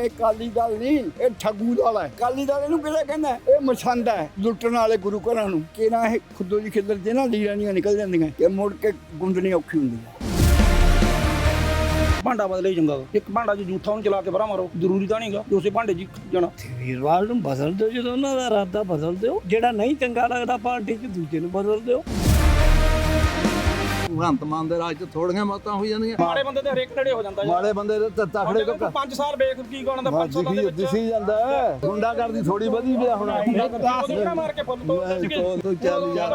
ਇਹ ਕਾਲੀ ਦਲ ਨਹੀਂ ਇਹ ਠੱਗੂ ਦਲ ਹੈ। ਕਾਲੀ ਦਲ ਇਹਨੂੰ ਕਿਹੜਾ ਕਹਿੰਦਾ ਇਹ ਮਸੰਦ ਹੈ ਲੁੱਟਣ ਵਾਲੇ ਗੁਰੂ ਘਰਾਂ ਨੂੰ। ਕਿ ਨਾ ਇਹ ਖੁੱਦੋ ਦੀ ਖਿੱਦਰ ਜੇ ਨਾ ਲੀਰਾਨੀਆਂ ਨਿਕਲ ਜਾਂਦੀਆਂ ਕਿ ਮੁੜ ਕੇ ਗੁੰਦਣੀ ਔਖੀ ਹੁੰਦੀ ਹੈ। ਭਾਂਡਾ ਬਦਲੇ ਚੰਗਾ। ਇੱਕ ਭਾਂਡਾ ਜੀ ਜੂਠਾ ਉਹਨੂੰ ਚਲਾ ਕੇ ਬਰਾ ਮਾਰੋ ਜ਼ਰੂਰੀ ਤਾਂ ਨਹੀਂਗਾ ਕਿ ਉਸੇ ਭਾਂਡੇ ਹੀ ਜਾਣਾ। ਵੀਰਵਾਲ ਨੂੰ ਬਦਲ ਦਿਓ ਜਦੋਂ ਉਹਨਾਂ ਦਾ ਇਰਾਦਾ ਬਦਲ ਦਿਓ ਜਿਹੜਾ ਨਹੀਂ ਚੰਗਾ ਲੱਗਦਾ ਪਾਰਟੀ 'ਚ ਦੂਜੇ ਨੂੰ ਬਦਲ ਦਿਓ। ਭਗਵੰਤ ਮਾਨ ਦੇ ਰਾਜ ਚ ਥੋੜੀਆਂ ਮੌਤਾਂ ਹੋ ਜਾਂਦੀਆਂ। ਮਾੜੇ ਬੰਦੇ ਤੇ ਹਰੇਕ ਨੇੜੇ ਹੋ ਜਾਂਦਾ ਯਾਰ ਮਾੜੇ ਬੰਦੇ ਦੇ ਤਾਂ ਤਖੜੇ ਤੋਂ 5 ਸਾਲ ਵੇਖ ਕੀ ਗਾਣਾ ਦਾ 5 ਸਾਲਾਂ ਦੇ ਵਿੱਚ। ਦਿਸੀ ਜਾਂਦਾ। ਗੁੰਡਾ ਕਰਦੀ ਥੋੜੀ ਵਧੀ ਪਿਆ ਹੁਣ। ਉਹਨੂੰ ਮਾਰ ਕੇ ਫੁੱਲ ਤੋੜ ਦਿੱਤੇ। ਸੀਗੇ। ਤੂੰ ਚੱਲ ਯਾਰ।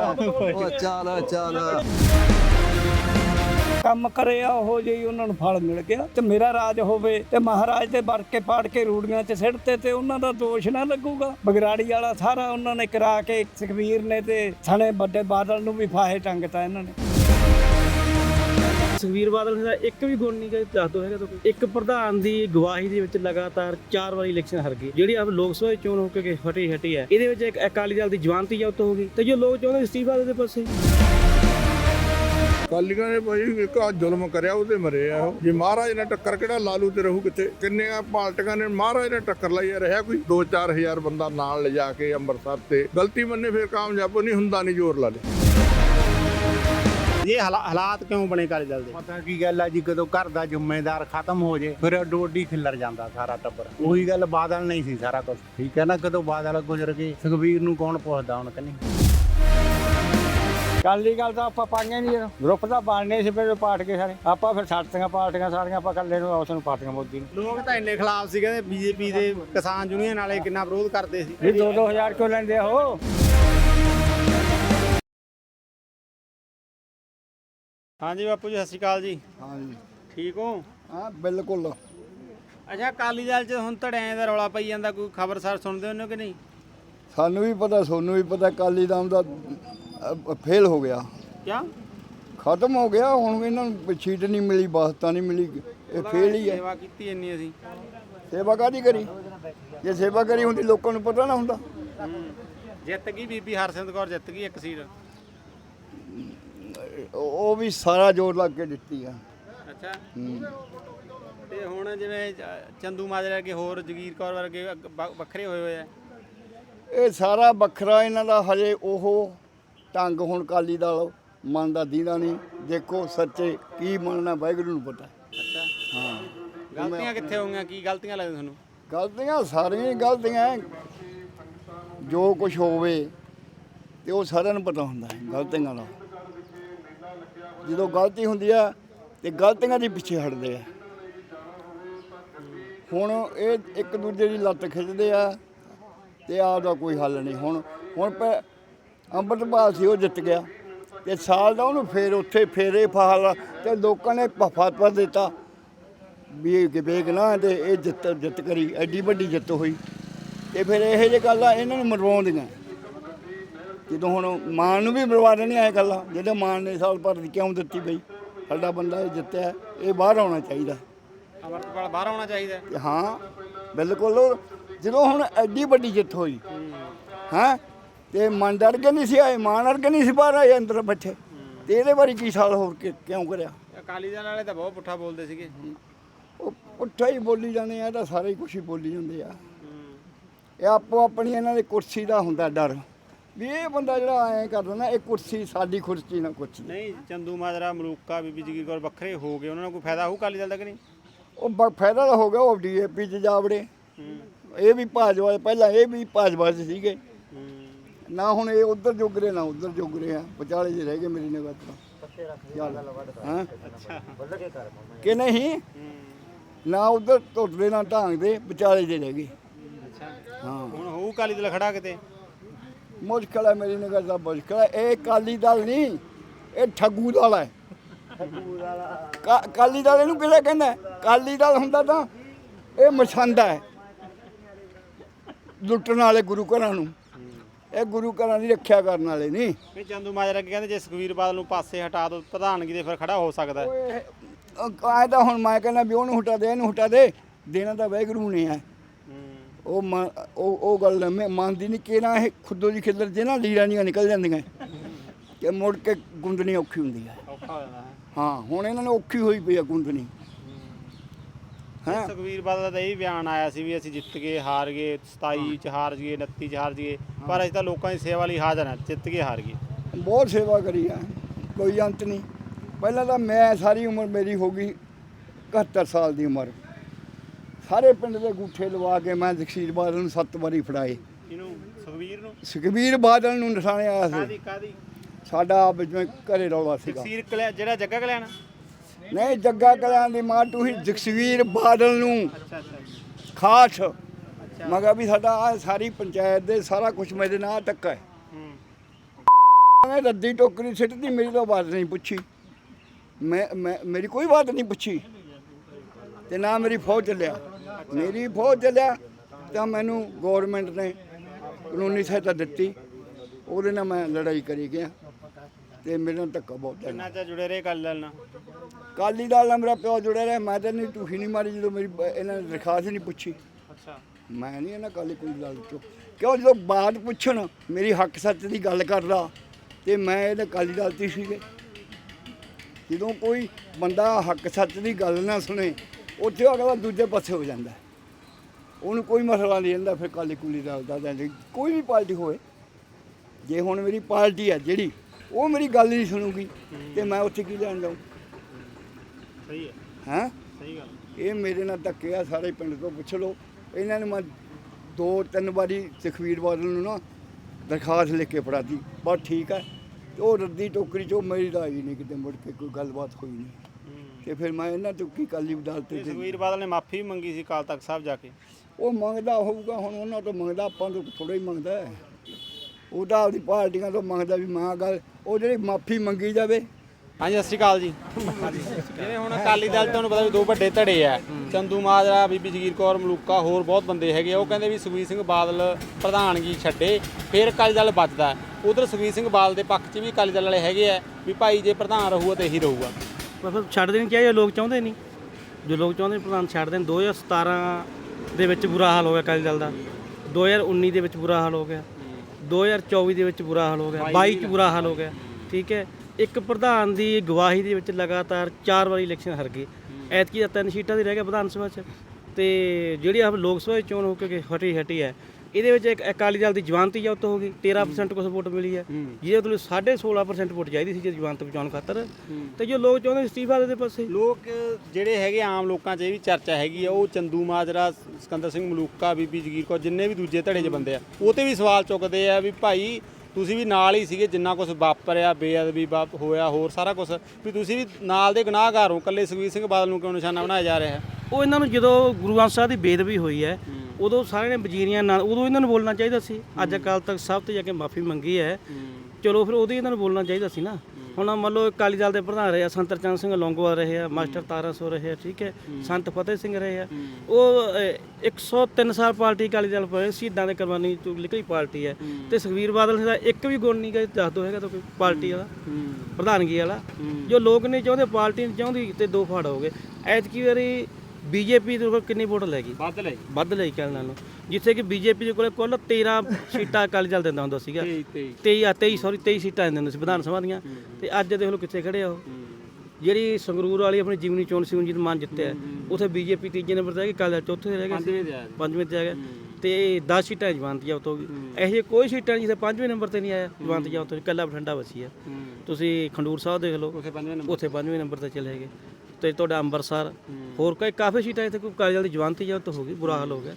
ਉਹ ਚੱਲ ਚੱਲ। ਕੰਮ ਕਰਿਆ ਉਹ ਜਿਹੀ ਉਹਨਾਂ ਨੂੰ ਫਲ ਮਿਲ ਗਿਆ ਤੇ ਮੇਰਾ ਰਾਜ ਹੋਵੇ ਤੇ ਮਹਾਰਾਜ ਤੇ ਵੜ ਕੇ ਪਾੜ ਕੇ ਰੂੜੀਆਂ 'ਚ ਸਿੱਟਤੇ ਤੇ ਉਹਨਾਂ ਦਾ ਦੋਸ਼ ਨਾ ਲੱਗੂਗਾ। ਬਗਰਾੜੀ ਵਾਲਾ ਸਾਰਾ ਉਹਨਾਂ ਨੇ ਕਰਾ ਕੇ ਸੁਖਵੀਰ ਨੇ ਤੇ ਸਣੇ ਵੱਡੇ ਬਾਦਲ ਨੂੰ ਵੀ ਫਾਹੇ ਟੰਗਤਾ ਇਹਨਾਂ ਨੇ। ਸੁਖਵੀਰ ਬਾਦਲ ਦਾ ਇੱਕ ਵੀ ਗੁਣ ਨਹੀਂ ਗਾ ਦੱਸ ਦੋ ਹੈਗਾ ਤਾਂ ਇੱਕ ਪ੍ਰਧਾਨ ਦੀ ਗਵਾਹੀ ਦੇ ਵਿੱਚ ਲਗਾਤਾਰ ਚਾਰ ਵਾਰੀ ਇਲੈਕਸ਼ਨ ਹਾਰ ਗਈ। ਜਿਹੜੀ ਆਪ ਲੋਕ ਸਭਾ ਚੋਣ ਹੋ ਕੇ ਹਟੀ ਹਟੀ ਹੈ। ਇਹਦੇ ਵਿੱਚ ਇੱਕ ਅਕਾਲੀ ਦਲ ਦੀ ਜਵਾਨਤੀ ਜਬਤ ਹੋ ਗਈ। ਤੇ ਜੋ ਲੋਕ ਚਾਹੁੰਦੇ ਅਸਤੀਫਾ ਦੇ ਪਾਸੇ। ਕਾਲੀਆਂ ਨੇ ਭਾਈ ਇੱਕ ਆਹ ਜ਼ੁਲਮ ਕਰਿਆ ਉਹਦੇ ਮਰੇ ਆ ਜੇ ਮਹਾਰਾਜ ਨੇ ਟੱਕਰ ਕਿਹੜਾ ਲਾਲੂ ਤੇ ਰਹੂ ਕਿੱਥੇ? ਕਿੰਨੇ ਆ ਪਾਰਟੀਆਂ ਨੇ ਮਹਾਰਾਜ ਨੇ ਟੱਕਰ ਲਈ ਆ, ਰਿਹਾ ਕੋਈ? 2-4000 ਬੰਦਾ ਨਾਲ ਲਿਜਾ ਕੇ ਅੰਮ੍ਰਿਤਸਰ ਤੇ। ਗਲਤੀ ਮੰਨੇ ਫਿਰ ਕਾਮਯਾਬ ਨਹੀਂ ਹੁੰਦਾ ਨਹੀਂ ਜ਼ੋਰ ਲਾ ਲੇ ਇਹ ਹਾਲਾ- ਹਾਲਾਤ ਕਿਉਂ ਬਣੇ ਕਾਲੀ ਦਲ ਦੇ? ਪਤਾ ਕੀ ਗੱਲ ਆ ਜੀ ਕਦੋਂ ਘਰ ਦਾ ਜ਼ਿੰਮੇਦਾਰ ਖਤਮ ਹੋ ਜੇ ਫਿਰ ਡੋਡੀ ਖਿੱਲਰ ਜਾਂਦਾ ਸਾਰਾ ਟੱਬਰ। ਉਹੀ ਗੱਲ ਬਾਦਲ ਨਹੀਂ ਸੀ ਸਾਰਾ ਕੁਝ ਠੀਕ ਹੈ ਨਾ ਕਦੋਂ ਬਾਦਲ ਗੁਜ਼ਰ ਗਏ? ਸੁਖਬੀਰ ਨੂੰ ਕੌਣ ਪੁੱਛਦਾ ਹੁਣ ਕਿ ਨਹੀਂ? ਕਾਲੀ ਗੱਲ ਤਾਂ ਆਪਾਂ ਪਾਈਆਂ ਨਹੀਂ ਗਰੁੱਪ ਦਾ ਬਣਨੇ ਸੀ ਫਿਰ ਪਾਟ ਕੇ ਸਾਰੇ। ਆਪਾਂ ਫਿਰ ਛੱਡਤੀਆਂ ਪਾਰਟੀਆਂ ਸਾਰੀਆਂ ਆਪਾਂ ਕੱਲੇ ਨੂੰ ਉਸ ਨੂੰ ਪਾਰਟੀਆਂ ਮੋਦੀ ਨੂੰ। ਲੋਕ ਤਾਂ ਇੰਨੇ ਖਿਲਾਫ ਸੀਗੇ ਬੀਜੇਪੀ ਦੇ ਕਿਸਾਨ ਯੂਨੀਅਨ ਵਾਲੇ ਕਿੰਨਾ ਵਿਰੋਧ ਕਰਦੇ ਸੀ। ਵੀ 2-2000 ਕਿਉਂ ਲੈਂਦੇ ਹੋ ਹਾਂਜੀ ਬਾਪੂ ਜੀ ਸਤਿ ਸ਼੍ਰੀ ਅਕਾਲ ਜੀ। ਹਾਂ ਜੀ ਠੀਕ ਹੋ? ਹਾਂ ਬਿਲਕੁਲ। ਅੱਛਾ ਕਾਲੀ ਦਲ ਚ ਹੁਣ ਧੜਿਆਂ ਦਾ ਰੌਲਾ ਪਈ ਜਾਂਦਾ ਕੋਈ ਖਬਰਸਾਰ ਸੁਣਦੇ ਹੋ ਕਿ ਨਹੀਂ? ਸਾਨੂੰ ਵੀ ਪਤਾ ਸੋਨੂੰ ਵੀ ਪਤਾ ਕਾਲੀ ਦਾਮ ਦਾ ਫੇਲ ਹੋ ਗਿਆ। ਕਿਆ? ਖਤਮ ਹੋ ਗਿਆ ਹੁਣ ਇਹਨਾਂ ਨੂੰ ਸੀਟ ਨਹੀਂ ਮਿਲੀ ਬਾਸਤਾ ਨਹੀਂ ਮਿਲੀ ਇਹ ਫੇਲ ਹੀ ਹੈ। ਸੇਵਾ ਕੀਤੀ ਇੰਨੀ ਅਸੀਂ। ਸੇਵਾ ਕਾਦੀ ਕਰੀ? ਜੇ ਸੇਵਾ ਕਰੀ ਹੁੰਦੀ ਲੋਕਾਂ ਨੂੰ ਪਤਾ ਨਾ ਹੁੰਦਾ। ਜਿੱਤ ਗਈ ਬੀਬੀ ਹਰਸਿੰਦ ਕੌਰ ਜਿੱਤ ਗਈ ਇੱਕ ਸੀਟ। ਉਹ ਵੀ ਸਾਰਾ ਜ਼ੋਰ ਲੱਗ ਕੇ ਦਿੱਤੀ ਆ। ਅੱਛਾ। ਤੇ ਹੁਣ ਜਿਵੇਂ ਚ- ਚੰਦੂ ਮਾਜਰਾ ਵਰਗੇ ਹੋਰ ਜਗੀਰ ਕੌਰ ਵਰਗੇ ਅੱਗ- ਵ- ਵੱਖਰੇ ਹੋਏ ਹੋਏ ਆ। ਇਹ ਸਾਰਾ ਵੱਖਰਾ ਇਹਨਾਂ ਦਾ ਹਜੇ ਉਹ ਢੰਗ ਹੁਣ ਕਾਲੀ ਦਾ ਮਨ ਦਾ ਦੀਦਾ ਨਹੀਂ। ਦੇਖੋ ਸੱਚੇ ਕੀ ਮੰਨਣਾ ਵਾਹਿਗੁਰੂ ਨੂੰ ਪਤਾ। ਅੱਛਾ। ਹਾਂ। ਗਲਤੀਆਂ ਕਿੱਥੇ ਹੋਈਆਂ ਕੀ ਗਲਤੀਆਂ ਲੱਗਦੀਆਂ ਤੁਹਾਨੂੰ? ਗਲਤੀਆਂ ਸਾਰੀਆਂ ਹੀ ਗਲਤੀਆਂ। ਹੈ। ਜੋ ਕੁਝ ਹੋਵੇ ਤੇ ਉਹ ਸਾਰਿਆਂ ਨੂੰ ਪਤਾ ਹੁੰਦਾ ਹੈ ਗਲਤੀਆਂ ਦਾ। ਜਦੋਂ ਗਲਤੀ ਹੁੰਦੀ ਆ ਤੇ ਗਲਤੀਆਂ ਦੇ ਪਿੱਛੇ ਹਟਦੇ ਆ। ਹੁਣ ਇਹ ਇੱਕ ਦੂਜੇ ਦੀ ਲੱਤ ਖਿੱਚਦੇ ਆ ਤੇ ਆਪ ਦਾ ਕੋਈ ਹੱਲ ਨਹੀਂ। ਹੁਣ ਹੁਣ ਪ- ਅੰਮ੍ਰਿਤਪਾਲ ਸੀ, ਉਹ ਜਿੱਤ ਗਿਆ ਤੇ ਸਾਲ ਦਾ ਉਹਨੂੰ ਫੇਰ ਉੱਥੇ ਫੇਰੇ ਫਾਲ ਤੇ ਲੋਕਾਂ ਨੇ ਫਾਤਵਾ ਦਿੱਤਾ ਵੀ ਇਹ ਵਿਵੇਕ ਤੇ ਇਹ ਜਿੱਤ ਜਿੱਤ ਕਰੀ, ਐਡੀ ਵੱਡੀ ਜਿੱਤ ਹੋਈ। ਤੇ ਫਿਰ ਇਹੋ ਜਿਹੇ ਗੱਲਾਂ ਇਹਨਾਂ ਨੂੰ ਮਰਵਾਉਂਦੀਆਂ। ਜਦੋਂ ਹੁਣ ਮਾਨ ਨੂੰ ਵੀ ਮਰਵਾ ਦੇਣੀ ਐ ਗੱਲਾਂ ਜਿਹੜੇ ਮਾਨ ਨੇ ਸਾਲ ਭਰ ਦੀ ਕਿਉਂ ਦਿੱਤੀ ਬਈ? ਸਾਡਾ ਬੰਦਾ ਇਹ ਜਿੱਤਿਆ ਇਹ ਬਾਹਰ ਆਉਣਾ ਚਾਹੀਦਾ। ਅਮਰਤਪਾਲ ਬਾਹਰ ਆਉਣਾ ਚਾਹੀਦਾ। ਹਾਂ ਬਿਲਕੁਲ ਉਹ ਜਦੋਂ ਹੁਣ ਐਡੀ ਵੱਡੀ ਜਿੱਤ ਹੋਈ ਹਾਂ? ਤੇ ਮਨ ਡਰ ਕੇ ਨਹੀਂ ਸੀ ਆਏ ਮਾਨ ਡਰ ਕੇ ਨਹੀਂ ਸੀ ਬਾਹਰ ਆਏ ਅੰਦਰ ਬੱਚੇ ਤੇ ਇਹਦੇ ਬਾਰੇ ਕੀ ਸਾਲ ਹੋਰ ਕਿ- ਕਿਉਂ ਕਰਿਆ? ਅਕਾਲੀ ਦਲ ਵਾਲੇ ਤਾਂ ਬਹੁਤ ਪੁੱਠਾ ਬੋਲਦੇ ਸੀਗੇ। ਉਹ ਪੁੱਠਾ ਹੀ ਬੋਲੀ ਜਾਂਦੇ ਆ ਇਹ ਤਾਂ ਸਾਰੇ ਹੀ ਕੁਛ ਹੀ ਬੋਲੀ ਜਾਂਦੇ ਆ। ਇਹ ਆਪੋ ਆਪਣੀ ਇਹਨਾਂ ਦੀ ਕੁਰਸੀ ਦਾ ਹੁੰਦਾ ਡਰ। ਵੀ ਇਹ ਬੰਦਾ ਜਿਹੜਾ ਐਂ ਕਰ ਦਿੰਦਾ ਇਹ ਕੁਰਸੀ ਸਾਡੀ ਕੁਰਸੀ ਨਾ ਕੁਛ। ਨਹੀਂ ਨਹੀਂ ਚੰਦੂ ਮਾਜਰਾ ਮਲੂਕਾ ਬੀਬੀ ਜਗੀਰ ਕੌਰ ਵੱਖਰੇ ਹੋ ਗਏ ਉਹਨਾਂ ਨੂੰ ਕੋਈ ਫਾਇਦਾ ਹੋਊ ਅਕਾਲੀ ਦਲ ਦਾ ਕਿ ਨਹੀਂ? ਉਹ ਬ- ਫਾਇਦਾ ਤਾਂ ਹੋ ਗਿਆ ਉਹ ਡੀਏਪੀ ਚ ਜਾਵੜੇ। ਇਹ ਵੀ ਭਾਜਪਾ ਪਹਿਲਾਂ ਇਹ ਵੀ ਭਾਜਪਾ ਚ ਸੀਗੇ। ਨਾ ਹੁਣ ਇਹ ਉਧਰ ਜੋਗਰੇ ਨਾ ਉਧਰ ਜੋਗਰੇ ਆ। ਵਿਚਾਲੇ ਜਿਹੇ ਰਹਿ ਗਏ ਮੇਰੀ ਨਿਗਾਹ ਤੋਂ ਕਿ ਨਹੀਂ? ਨਾ ਉਧਰ ਟੁੱਟਦੇ ਨਾ ਢਾਂਗਦੇ ਵਿਚਾਲੇ ਜਿਹੇ ਰਹਿ ਗਏ। ਹਾਂ। ਹੁਣ ਹੋਊ ਅਕਾਲੀ ਦਲ ਖੜਾ ਕਿਤੇ? ਮੁਸ਼ਕਲ ਹੈ ਮੇਰੀ ਨਿਗਾਹ ਦਾ ਮੁਸ਼ਕਲ ਹੈ। ਇਹ ਕਾਲੀ ਦਲ ਨਹੀਂ ਇਹ ਠੱਗੂ ਦਲ ਹੈ। ਕਾਲੀ ਦਲ ਇਹਨੂੰ ਕਿਹੜਾ ਕਹਿੰਦਾ? ਕਾਲੀ ਦਲ ਹੁੰਦਾ ਤਾਂ ਇਹ ਮਛੰਦ ਹੈ। ਲੁੱਟਣ ਵਾਲੇ ਗੁਰੂ ਘਰਾਂ ਨੂੰ। ਇਹ ਗੁਰੂ ਘਰਾਂ ਦੀ ਰੱਖਿਆ ਕਰਨ ਵਾਲੇ ਨਹੀਂ ਨਹੀਂ ਚੰਦੂ ਮਾਜਰਾ ਕੀ ਕਹਿੰਦੇ ਜੇ ਸੁਖਵੀਰ ਬਾਦਲ ਨੂੰ ਪਾਸੇ ਹਟਾ ਦੋ ਪ੍ਰਧਾਨਗੀ ਦੇ ਫਿਰ ਖੜਾ ਹੋ ਸਕਦਾ ਹੈ। ਆਏ ਤਾਂ ਹੁਣ ਮੈਂ ਕਹਿੰਦਾ ਵੀ ਉਹਨੂੰ ਹਟਾ ਦੇ ਇਹਨੂੰ ਹਟਾ ਦੇ। ਦੇਣਾ ਤਾਂ ਵੈਗਰੂ ਨੇ ਹੈ। ਉਹ ਮਨ- ਉਹ ਉਹ ਗੱਲ ਮੈਂ ਮੰਨਦੀ ਨਹੀਂ ਕਿ ਨਾ ਇਹ ਖੁੱਦੋ ਦੀ ਖਿੱਲਰ ਜੇ ਨਾ ਲੀਰਾਨੀਆਂ ਨਿਕਲ ਜਾਂਦੀਆਂ। ਕਿ ਮੁੜ ਕੇ ਗੁੰਦਣੀ ਔਖੀ ਹੁੰਦੀ ਹੈ ਔਖਾ ਹੋ ਜਾਂਦਾ ਹੈ। ਹਾਂ ਹੁਣ ਇਹਨਾਂ ਨੂੰ ਔਖੀ ਹੋਈ ਪਈ ਆ ਗੁੰਦਣੀ। ਹੈਂ। ਸੁਖਵੀਰ ਬਾਦਲ ਦਾ ਇਹ ਬਿਆਨ ਆਇਆ ਸੀ ਵੀ ਅਸੀਂ ਜਿੱਤ ਗਏ ਹਾਰ ਗਏ 27 ਚ ਹਾਰ ਗਏ 29 ਚ ਹਾਰ ਗਏ। ਪਰ ਅਸੀਂ ਤਾਂ ਲੋਕਾਂ ਦੀ ਸੇਵਾ ਲਈ ਹਾਜ਼ਰ ਹਾਂ ਜਿੱਤ ਕੇ ਹਾਰ ਗਏ। ਬਹੁਤ ਸੇਵਾ ਕਰੀ ਆ ਕੋਈ ਅੰਤ ਨਹੀਂ। ਪਹਿਲਾਂ ਤਾਂ ਮੈਂ ਸਾਰੀ ਉਮਰ ਮੇਰੀ ਹੋ ਗਈ 71 ਸਾਲ ਦੀ ਉਮਰ। ਸਾਰੇ ਪਿੰਡ ਦੇ ਗੁੱਠੇ ਲਵਾ ਕੇ ਮੈਂ ਜਗਸੀਰ ਬਾਦਲ ਨੂੰ ਸੱਤ ਵਾਰੀ ਫੜਾਏ। ਇਹਨੂੰ ਸੁਖਵੀਰ ਨੂੰ? ਸੁਖਬੀਰ ਬਾਦਲ ਨੂੰ ਨਿਸ਼ਾਨੇ ਆਇਆ ਕਾਦੀ ਸੀ ਕਾਦੀ ਸਾਡਾ ਜਿਵੇਂ ਘਰੇ ਰੌਲਾ ਸੀਗਾ। ਜਗਸੀਰ ਕਲਿਆ ਜਿਹੜਾ ਜੱਗਾ ਕਲਿਆਣ ਨਹੀਂ ਜੱਗਾ ਕਲਾਂ ਦੀ ਮਾਂ ਟੂਹੀ ਜਗਸੀਰ ਬਾਦਲ ਨੂੰ ਅੱਛਾ ਅੱਛਾ ਖਾਸ। ਮਗਾ ਵੀ ਸਾਡਾ ਆਹ ਸਾਰੀ ਪੰਚਾਇਤ ਦੇ ਸਾਰਾ ਕੁਝ ਮੇਰੇ ਨਾਲ ਟੱਕਾ ਹੈ। ਹੂੰ। ਮੈਂ ਰੱਦੀ ਟੋਕਰੀ ਸਿੱਟਦੀ ਮੇਰੀ ਤਾਂ ਬਾਤ ਨਹੀਂ ਪੁੱਛੀ। ਮੈਂ ਮੈਂ ਮੇਰੀ ਕੋਈ ਬਾਤ ਨਹੀਂ ਪੁੱਛੀ। ਤੇ ਨਾ ਮੇਰੀ ਫੌਜ ਚੱਲਿਆ। ਮੇਰੀ ਫੌਜ ਚੱਲਿਆ ਤਾਂ ਮੈਨੂੰ ਗਵਰਨਮੈਂਟ ਨੇ ਕਾਨੂੰਨੀ ਸਹਾਇਤਾ ਦਿੱਤੀ। ਉਹਦੇ ਨਾਲ ਮੈਂ ਲੜਾਈ ਕਰੀ ਗਿਆ ਤੇ ਮੇਰੇ ਨਾਲ ਧੱਕਾ ਬਹੁਤ ਹੈ ਕਿੰਨਾ ਚਿਰ ਜੁੜੇ ਰਹੇ ਕੱਲ ਨਾਲ? ਕਾਲੀ ਦਾਲ ਨਾਲ ਮੇਰਾ ਪਿਓ ਜੁੜਿਆ ਰਿਹਾ ਮੈਂ ਤਾਂ ਨਹੀਂ ਟੂਹੀ ਨਹੀਂ ਮਾਰੀ ਜਦੋਂ ਮੇਰੀ ਇਹਨਾਂ ਨੇ ਦਰਖਾਸਤ ਨਹੀਂ ਪੁੱਛੀ। ਅੱਛਾ। ਮੈਂ ਨਹੀਂ ਇਹਨਾਂ ਕਾਲੀ ਕੋਈ ਗੱਲ ਚੋਂ। ਕਿਉਂ ਜਦੋਂ ਬਾਤ ਪੁੱਛਣ ਮੇਰੀ ਹੱਕ ਸੱਚ ਦੀ ਗੱਲ ਕਰਦਾ ਤੇ ਮੈਂ ਇਹਦੇ ਕਾਲੀ ਦਲ ਤੇ ਸੀਗੇ। ਜਦੋਂ ਕੋਈ ਬੰਦਾ ਹੱਕ ਸੱਚ ਦੀ ਗੱਲ ਨਾ ਸੁਣੇ ਉੱਥੇ ਅਗਲਾ ਦੂਜੇ ਪਾਸੇ ਹੋ ਜਾਂਦਾ। ਉਹਨੂੰ ਕੋਈ ਮਸਲਾ ਨਹੀਂ ਰਹਿੰਦਾ ਫਿਰ ਕਾਲੀ ਕੁਲੀ ਦਾ ਦਾ ਦਾ- ਕੋਈ ਵੀ ਪਾਰਟੀ ਹੋਵੇ। ਜੇ ਹੁਣ ਮੇਰੀ ਪਾਰਟੀ ਹੈ ਜਿਹੜੀ ਉਹ ਮੇਰੀ ਗੱਲ ਨਹੀਂ ਸੁਣੂਗੀ ਤੇ ਮੈਂ ਉੱਥੇ ਕੀ ਲੈਣ ਜਾਊਂ? ਸਹੀ ਹੈ। ਹੈਂ? ਸਹੀ ਗੱਲ। ਇਹ ਮੇਰੇ ਨਾਲ ਧੱਕੇ ਆ ਸਾਰੇ ਪਿੰਡ ਤੋਂ ਪੁੱਛ ਲਓ। ਇਹਨਾਂ ਨੂੰ ਮੈਂ ਦੋ ਤਿੰਨ ਵਾਰੀ ਸੁਖਵੀਰ ਬਾਦਲ ਨੂੰ ਨਾ ਦਰਖਾਸਤ ਲਿਖ ਕੇ ਫੜਾਤੀ। ਬਸ ਠੀਕ ਹੈ ਉਹ ਰੱਦੀ ਟੋਕਰੀ ਚੋਂ ਮੇਰੀ ਰਾਈ ਨਹੀਂ ਕਿਤੇ ਮੁੜ ਕੇ ਕੋਈ ਗੱਲਬਾਤ ਹੋਈ ਨਹੀਂ। ਤੇ ਫਿਰ ਮੈਂ ਇਹਨਾਂ ਤੋਂ ਕੀ ਕਾਲੀ ਅਦਾਲਤ ਤੇ ਤੇ ਸੁਖਵੀਰ ਬਾਦਲ ਨੇ ਮਾਫੀ ਵੀ ਮੰਗੀ ਸੀ ਕਾਲ ਤਖਤ ਸਾਹਿਬ ਜਾ ਕੇ। ਉਹ ਮੰਗਦਾ ਹੋਊਗਾ ਹੁਣ ਉਹਨਾਂ ਤੋਂ ਮੰਗਦਾ ਆਪਾਂ ਤੋਂ ਥੋੜਾ ਹੀ ਮੰਗਦਾ ਹੈ। ਉਹਦਾ ਆਪਦੀ ਪਾਰਟੀਆਂ ਤੋਂ ਮੰਗਦਾ ਵੀ ਮਾਂ ਗੱਲ ਉਹ ਜਿਹੜੀ ਮਾਫੀ ਮੰਗੀ ਜਾਵੇ। ਹਾਂਜੀ ਸਤਿ ਸ਼੍ਰੀ ਅਕਾਲ ਜੀ। ਜਿਵੇਂ ਹੁਣ ਅਕਾਲੀ ਦਲ ਤੁਹਾਨੂੰ ਪਤਾ ਵੀ ਦੋ ਵੱਡੇ ਧੜੇ ਆ। ਚੰਦੂ ਮਾਜਰਾ ਬੀਬੀ ਜਗੀਰ ਕੌਰ ਮਲੂਕਾ ਹੋਰ ਬਹੁਤ ਬੰਦੇ ਹੈਗੇ ਆ। ਉਹ ਕਹਿੰਦੇ ਵੀ ਸੁਖਬੀਰ ਸਿੰਘ ਬਾਦਲ ਪ੍ਰਧਾਨਗੀ ਛੱਡੇ ਫਿਰ ਅਕਾਲੀ ਦਲ ਬਚਦਾ ਉਧਰ ਸੁਖਬੀਰ ਸਿੰਘ ਬਾਦਲ ਦੇ ਪੱਖ 'ਚ ਵੀ ਅਕਾਲੀ ਦਲ ਵਾਲੇ ਹੈਗੇ ਆ ਵੀ ਭਾਈ ਜੇ ਪ੍ਰਧਾਨ ਰਹੂਗਾ ਤੇ ਇਹੀ ਰਹੂਗਾ। ਪਰ ਫਿਰ ਛੱਡ ਦੇਣੀ ਚਾਹੀਏ ਲੋਕ ਚਾਹੁੰਦੇ ਨਹੀਂ? ਜੋ ਲੋਕ ਚਾਹੁੰਦੇ ਨੇ ਪ੍ਰਧਾਨ ਛੱਡ ਦੇਣ। 2017 ਦੇ ਵਿੱਚ ਬੁਰਾ ਹਾਲ ਹੋ ਗਿਆ ਅਕਾਲੀ ਦਲ ਦਾ। 2019 ਦੇ ਵਿੱਚ ਬੁਰਾ ਹਾਲ ਹੋ ਗਿਆ। 2024 ਦੇ ਵਿੱਚ ਬੁਰਾ ਹਾਲ ਹੋ ਗਿਆ। 22 ਚ ਬੁਰਾ ਹਾਲ ਹੋ ਗਿਆ। ਠੀਕ ਹੈ? ਇੱਕ ਪ੍ਰਧਾਨ ਦੀ ਗਵਾਹੀ ਦੇ ਵਿੱਚ ਲਗਾਤਾਰ ਚਾਰ ਵਾਰੀ ਇਲੈਕਸ਼ਨ ਹਾਰ ਗਏ ਐਤਕੀ ਤਾਂ ਤਿੰਨ ਸੀਟਾਂ ਦੀ ਰਹਿ ਗਿਆ ਵਿਧਾਨ ਸਭਾ 'ਚ। ਤੇ ਜਿਹੜੀ ਆਪ ਲੋਕ ਸਭਾ ਦੀ ਚੋਣ ਹੋ ਕੇ ਹਟੀ ਹਟੀ ਹੈ ਇਹਦੇ ਵਿੱਚ ਇੱਕ ਅਕਾਲੀ ਦਲ ਦੀ ਜਵਾਨਤੀ ਜ਼ਬਤ ਹੋ ਗਈ 13% ਕੁਛ ਵੋਟ ਮਿਲੀ ਹੈ। ਜਿਹਦੇ ਤੋਂ 16.5% ਵੋਟ ਚਾਹੀਦੀ ਸੀ ਜੇ ਜਵਾਨਤ ਬਚਾਉਣ ਖਾਤਰ। ਤੇ ਜੋ ਲੋਕ ਚਾਹੁੰਦੇ ਅਸਤੀਫਾ ਦੇ ਪਾਸੇ। ਲੋਕ ਜਿਹੜੇ ਹੈਗੇ ਆਮ ਲੋਕਾਂ 'ਚ ਇਹ ਵੀ ਚਰਚਾ ਹੈਗੀ ਆ ਉਹ ਚੰਦੂ ਮਾਜਰਾ ਸਿਕੰਦਰ ਸਿੰਘ ਮਲੂਕਾ ਬੀਬੀ ਜਗੀਰ ਕੌਰ ਜਿੰਨੇ ਵੀ ਦੂਜੇ ਧੜੇ 'ਚ ਬੰਦੇ ਆ ਉਹ ਤੇ ਵੀ ਸਵਾਲ ਚੁੱਕਦੇ ਆ ਵੀ ਭਾਈ ਤੁਸੀਂ ਵੀ ਨਾਲ ਹੀ ਸੀਗੇ ਜਿੰਨਾ ਕੁਝ ਵਾਪਰਿਆ ਬੇਅਦਬੀ ਵਾਪ ਹੋਇਆ ਹੋਰ ਸਾਰਾ ਕੁਝ ਵੀ ਤੁਸੀਂ ਵੀ ਨਾਲ ਦੇ ਗੁਨਾਹਗਾਰ ਹੋ ਕੱਲੇ ਸੁਖਬੀਰ ਸਿੰਘ ਬਾਦਲ ਨੂੰ ਕਿਉਂ ਨਿਸ਼ਾਨਾ ਬਣਾਇਆ ਜਾ ਰਿਹਾ? ਹੈ ਉਹ ਇਹਨਾਂ ਨੂੰ ਜਦੋਂ ਗੁਰੂ ਗ੍ਰੰਥ ਸਾਹਿਬ ਦੀ ਬੇਦਬੀ ਹੋਈ ਹੈ। ਉਦੋਂ ਸਾਰਿਆਂ ਨੇ ਵਜ਼ੀਰੀਆਂ ਨਾਲ ਉਦੋਂ ਇਹਨਾਂ ਨੂੰ ਬੋਲਣਾ ਚਾਹੀਦਾ ਸੀ। ਅੱਜ ਅਕਾਲ ਤੱਕ ਸਭ ਤੋਂ ਜਾ ਕੇ ਮਾਫੀ ਮੰਗੀ ਹੈ। ਚਲੋ ਫਿਰ ਉਦੋਂ ਇਹਨਾਂ ਨੂੰ ਬੋਲਣਾ ਚਾਹੀਦਾ ਸੀ ਨਾ। ਹੁਣ ਮੰਨ ਲਓ ਅਕਾਲੀ ਦਲ ਦੇ ਪ੍ਰਧਾਨ ਰਹੇ ਆ ਸੰਤ ਚੰਦ ਸਿੰਘ ਲੌਂਗੋਵਾਲ ਰਹੇ ਆ ਮਾਸਟਰ ਤਾਰਾ ਸੋ ਰਹੇ ਆ ਠੀਕ ਹੈ। ਸੰਤ ਫਤਿਹ ਸਿੰਘ ਰਹੇ ਆ। ਉਹ ਅਹ, 103 ਸਾਲ ਪਾਰਟੀ ਅਕਾਲੀ ਦਲ ਪਏ ਸ਼ਹੀਦਾਂ ਦੇ ਕੁਰਬਾਨੀ ਤੋਂ ਨਿਕਲੀ ਪਾਰਟੀ ਹੈ। ਤੇ ਸੁਖਵੀਰ ਬਾਦਲ ਦਾ ਇੱਕ ਵੀ ਗੁਣ ਨਹੀਂ ਗਾ ਦੱਸ ਦੋ ਹੈਗਾ ਤਾਂ ਕੋਈ ਪਾਰਟੀ ਵਾਲਾ। ਪ੍ਰਧਾਨਗੀ ਵਾਲਾ। ਜੋ ਲੋਕ ਨਹੀਂ ਚਾਹੁੰਦੇ ਪਾਰਟੀ ਨਹੀਂ ਚਾਹੁੰਦੀ ਤੇ ਦੋ ਫਾੜ ਹੋ ਗਏ। ਐਤਕੀ ਵਾਰੀ ਬੀਜੇਪੀ ਦੇ ਕੋਲ ਕਿੰਨੀ ਵੋਟ ਲੈ ਗਈ? ਵੱਧ ਲਈ ਵੱਧ ਲਈ ਕਹਿਣ ਨਾਲੋਂ। ਜਿੱਥੇ ਕਿ ਬੀਜੇਪੀ ਦੇ ਕੋਲ ਕੁੱਲ 13 ਸੀਟਾਂ ਅਕਾਲੀ ਦਲ ਦਿੰਦਾ ਹੁੰਦਾ ਸੀਗਾ। 23 ਆ 23 ਸੌਰੀ 23 ਸੀਟਾਂ ਦਿੰਦੇ ਸੀ ਵਿਧਾਨ ਸਭਾ ਦੀਆਂ। ਤੇ ਅੱਜ ਦੇਖ ਲਓ ਕਿੱਥੇ ਖੜੇ ਆ ਉਹ। ਜਿਹੜੀ ਸੰਗਰੂਰ ਵਾਲੀ ਆਪਣੀ ਜੀਵਨੀ ਚੋਣ ਸੀ ਜੀਤ ਮਾਨ ਜਿੱਤਿਆ। ਉਥੇ ਬੀਜੇਪੀ ਤੀਜੇ ਨੰਬਰ ਤੇ ਆ ਗਈ ਅਕਾਲੀ ਦਲ ਚੌਥੇ ਤੇ ਰਹਿ ਗਿਆ ਸੀ। ਪੰਜਵੇਂ ਤੇ ਆ ਗਿਆ। ਤੇ 10 ਸੀਟਾਂ ਜਵਾਨਤ ਜਾਵਤ ਹੋ ਗਈ। ਇਹੋ ਜਿਹੀ ਕੋਈ ਸੀਟਾਂ ਜਿੱਥੇ ਪੰਜਵੇਂ ਨੰਬਰ ਤੇ ਨਹੀਂ ਆਇਆ ਜਵਾਨਤ ਜਾਵਤ ਤੋਂ ਕੱਲਾ ਬਠਿੰਡਾ ਵਸੀ ਆ। ਤੁਸੀਂ ਖੰਡੂਰ ਸਾਹਿਬ ਦੇਖ ਲਓ। ਉਥੇ ਪੰਜਵੇਂ ਨੰਬਰ ਉੱਥੇ ਪੰਜਵੇਂ ਨੰਬਰ ਤੇ ਚਲੇ ਗਏ। ਤੇ ਤੁਹਾਡਾ ਅੰਮ੍ਰਿਤਸਰ ਹੋਰ ਕਈ ਕਾਫੀ ਸੀਟਾਂ ਇੱਥੇ ਕੋਈ ਕਾਲੀ ਦੀ ਜਵਾਨਤੀ ਜਾਂ ਹੋ ਗਈ ਬੁਰਾ ਹਾਲ ਹੋ ਗਿਆ।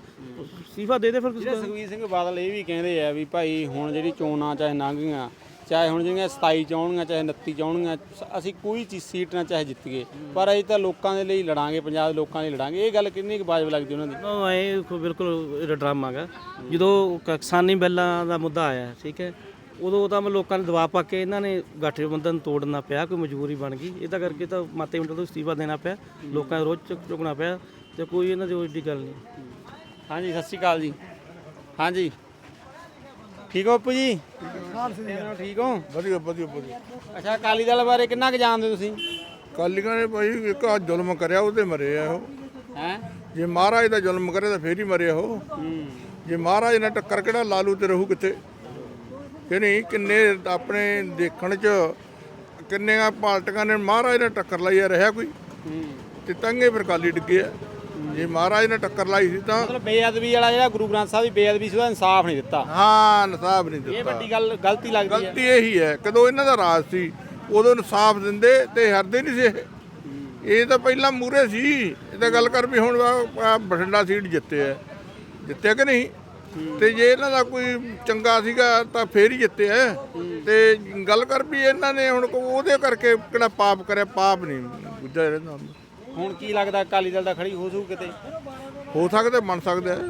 ਸੀਫਾ ਦੇ ਦੇ ਫਿਰ ਜਿਹੜਾ ਸੁਖਬੀਰ ਸਿੰਘ ਬਾਦਲ ਇਹ ਵੀ ਕਹਿੰਦੇ ਆ ਵੀ ਭਾਈ ਹੁਣ ਜਿਹੜੀ ਚੋਣਾਂ ਚਾਹੇ ਲੰਘੀਆਂ ਚਾਹੇ ਹੁਣ ਜਿਹੜੀਆਂ 27 ਚਾਉਣਗੀਆਂ ਚਾਹੇ 29 ਚਾਉਣਗੀਆਂ ਸ- ਅਸੀਂ ਕੋਈ ਚੀਜ਼ ਸੀਟ ਨਾ ਚਾਹੇ ਜਿੱਤੀਏ ਪਰ ਅਸੀਂ ਤਾਂ ਲੋਕਾਂ ਦੇ ਲਈ ਲੜਾਂਗੇ ਪੰਜਾਬ ਦੇ ਲੋਕਾਂ ਲਈ ਲੜਾਂਗੇ। ਇਹ ਗੱਲ ਕਿੰਨੀ ਕੁ ਵਾਜਬ ਲੱਗਦੀ ਉਹਨਾਂ ਦੀ? ਉਹ ਇਹ ਕੋਈ ਬਿਲਕੁਲ ਡਰਾਮਾ ਗਾ ਜਦੋਂ ਕਿਸਾਨੀ ਬਿੱਲਾਂ ਦਾ ਮੁੱਦਾ ਆਇਆ ਠੀਕ ਹੈ ਉਦੋਂ ਤਾਂ ਮ- ਲੋਕਾਂ ਨੇ ਦਬਾਅ ਪਾ ਕੇ ਇਹਨਾਂ ਨੇ ਗਠਬੰਧਨ ਨੂੰ ਤੋੜਨਾ ਪਿਆ ਕੋਈ ਮਜਬੂਰੀ ਬਣ ਗਈ। ਇਹਦਾ ਕਰਕੇ ਤਾਂ ਮਾਤੇ ਮੰਡਲ ਤੋਂ ਅਸਤੀਫਾ ਦੇਣਾ ਪਿਆ ਲੋਕਾਂ ਦਾ ਰੋਜ਼ ਚੁੱਕ- ਚੁੱਕਣਾ ਪਿਆ ਤੇ ਕੋਈ ਇਹਨਾਂ ਦੀ ਉਹ ਏਡੀ ਗੱਲ ਨਹੀਂ। ਹਾਂਜੀ ਸਤਿ ਸ਼੍ਰੀ ਅਕਾਲ ਜੀ। ਹਾਂਜੀ। ਠੀਕ ਹੋ ਜੀ ਹੋ, ਠੀਕ ਹੋ? ਵਧੀਆ ਵਧੀਆ ਵਧੀਆ। ਅੱਛਾ ਅਕਾਲੀ ਦਲ ਬਾਰੇ ਕਿੰਨਾ ਕੁ ਜਾਣਦੇ ਹੋ ਤੁਸੀਂ? ਕਾਲੀਆਂ ਨੇ ਭਾਈ ਇੱਕ ਆ ਜ਼ੁਲਮ ਕਰਿਆ ਉਹਦੇ ਮਰੇ ਆ ਉਹ। ਹੈ? ਜੇ ਮਹਾਰਾਜ ਦਾ ਜ਼ੁਲਮ ਕਰੇ ਤਾਂ ਫੇਰ ਹੀ ਮਰਿਆ ਉਹ। ਜੇ ਮਹਾਰਾਜ ਨਾਲ ਟੱਕਰ ਕਿਹੜਾ ਲਾਲੂ ਤੇ ਰਹੂ ਕਿੱਥੇ? ਕਿ ਨਹੀਂ ਕਿੰਨੇ ਆਪਣੇ ਦੇਖਣ ਚ ਕਿੰਨੇ ਪਾਰਟੀਆਂ ਨੇ ਮਹਾਰਾਜ ਨਾਲ ਟੱਕਰ ਲਈ ਆ ਰਿਹਾ ਕੋਈ? ਤੇ ਤੰਗੇ ਫਿਰ ਕਾਲੀ ਡਿੱਗੇ ਆ। ਜੇ ਮਹਾਰਾਜ ਨੇ ਟੱਕਰ ਲਾਈ ਸੀ ਤਾਂ ਮਤਲਬ ਬੇਅਦਬੀ ਵਾਲਾ ਜਿਹੜਾ ਗੁਰੂ ਗ੍ਰੰਥ ਸਾਹਿਬ ਦੀ ਬੇਅਦਬੀ ਸੀ ਉਹਦਾ ਇਨਸਾਫ ਨਹੀਂ ਦਿੱਤਾ। ਹਾਂ ਇਨਸਾਫ ਨਹੀਂ ਇਹ ਦਿੱਤਾ। ਵੱਡੀ ਗੱਲ ਗਲਤੀ ਲੱਗਦੀ ਹੈ। ਗਲਤੀ ਇਹੀ ਹੈ ਕਦੋਂ ਇਹਨਾਂ ਦਾ ਰਾਜ ਸੀ ਉਦੋਂ ਇਨਸਾਫ ਦਿੰਦੇ ਤੇ ਹਰਦੇ ਨਹੀਂ ਸੀ ਇਹ। ਇਹ ਤਾਂ ਪਹਿਲਾਂ ਮੂਰੇ ਸੀ ਇਹ ਤਾਂ ਗੱਲ ਕਰ ਵੀ ਹੁਣ ਬਠਿੰਡਾ ਸੀਟ ਜਿੱਤੇ ਹੈ ਜਿੱਤਿਆ ਕਿ ਨਹੀਂ? ਤੇ ਜੇ ਇਹਨਾਂ ਦਾ ਕੋਈ ਚੰਗਾ ਸੀਗਾ ਤਾਂ ਫੇਰ ਹੀ ਜਿੱਤੇ ਹੈ। ਤੇ ਗੱਲ ਕਰ ਵੀ ਇਹਨਾਂ ਨੇ ਹੁਣ ਉਹਦੇ ਕਰਕੇ ਕਿਹੜਾ ਪਾਪ ਕਰਿਆ ਪਾਪ ਨਹੀਂ ਗੁੱਜਾ ਰਹਿੰਦਾ। ਹੁਣ ਕੀ ਲੱਗਦਾ ਅਕਾਲੀ ਦਲ ਦਾ ਖੜੀ ਹੋ ਜੂ ਕਿਤੇ? ਹੋ ਸਕਦਾ ਬਣ ਸਕਦਾ ਹੈ।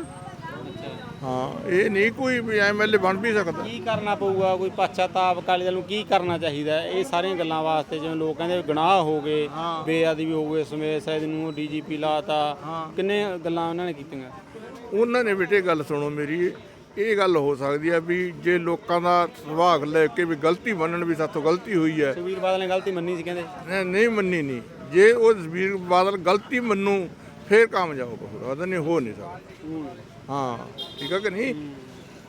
ਹਾਂ ਇਹ ਨਹੀਂ ਕੋਈ ਵੀ ਐਮਐਲਏ ਬਣ ਵੀ ਸਕਦਾ। ਕੀ ਕਰਨਾ ਪਊਗਾ? ਕੋਈ ਪਛਤਾਪ ਅਕਾਲੀ ਦਲ ਨੂੰ ਕੀ ਕਰਨਾ ਚਾਹੀਦਾ? ਹੈ? ਇਹ ਸਾਰੀਆਂ ਗੱਲਾਂ ਵਾਸਤੇ ਜਿਵੇਂ ਲੋਕ ਕਹਿੰਦੇ ਗੁਨਾਹ ਹੋ ਗਏ ਬੇਅਦਬੀ ਹੋ ਗਏ ਸਮੇਤ ਸੈਦ ਨੂੰ ਡੀਜੀਪੀ ਲਾਤਾ। ਕਿੰਨੇ ਗੱਲਾਂ ਉਹਨਾਂ ਨੇ ਕੀਤੀਆਂ? ਉਹਨਾਂ ਨੇ ਬੇਟੇ ਗੱਲ ਸੁਣੋ ਮੇਰੀ। ਇਹ ਗੱਲ ਹੋ ਸਕਦੀ ਹੈ ਵੀ ਜੇ ਲੋਕਾਂ ਦਾ ਸੁਭਾਗ ਲੈ ਕੇ ਵੀ ਗਲਤੀ ਮੰਨਣ ਵੀ ਸਾਥੋਂ ਗਲਤੀ ਹੋਈ ਹੈ। ਸੁਖਬੀਰ ਬਾਦਲ ਨੇ ਗਲਤੀ ਮੰਨੀ ਸੀ ਕਹਿੰਦੇ? ਨਹੀਂ- ਨਹੀਂ ਮੰਨੀ ਨਹੀਂ। ਜੇ ਉਹ ਜਸਵੀਰ ਬਾਦਲ ਗਲਤੀ ਮੰਨੂ ਫੇਰ ਕਾਮਯਾਬ ਹੋਊਗਾ। ਉਹਦਾ ਨਹੀਂ ਹੋ ਨਹੀਂ ਸਕਦਾ। ਹਾਂ। ਠੀਕ ਹੈ ਕਿ ਨਹੀਂ?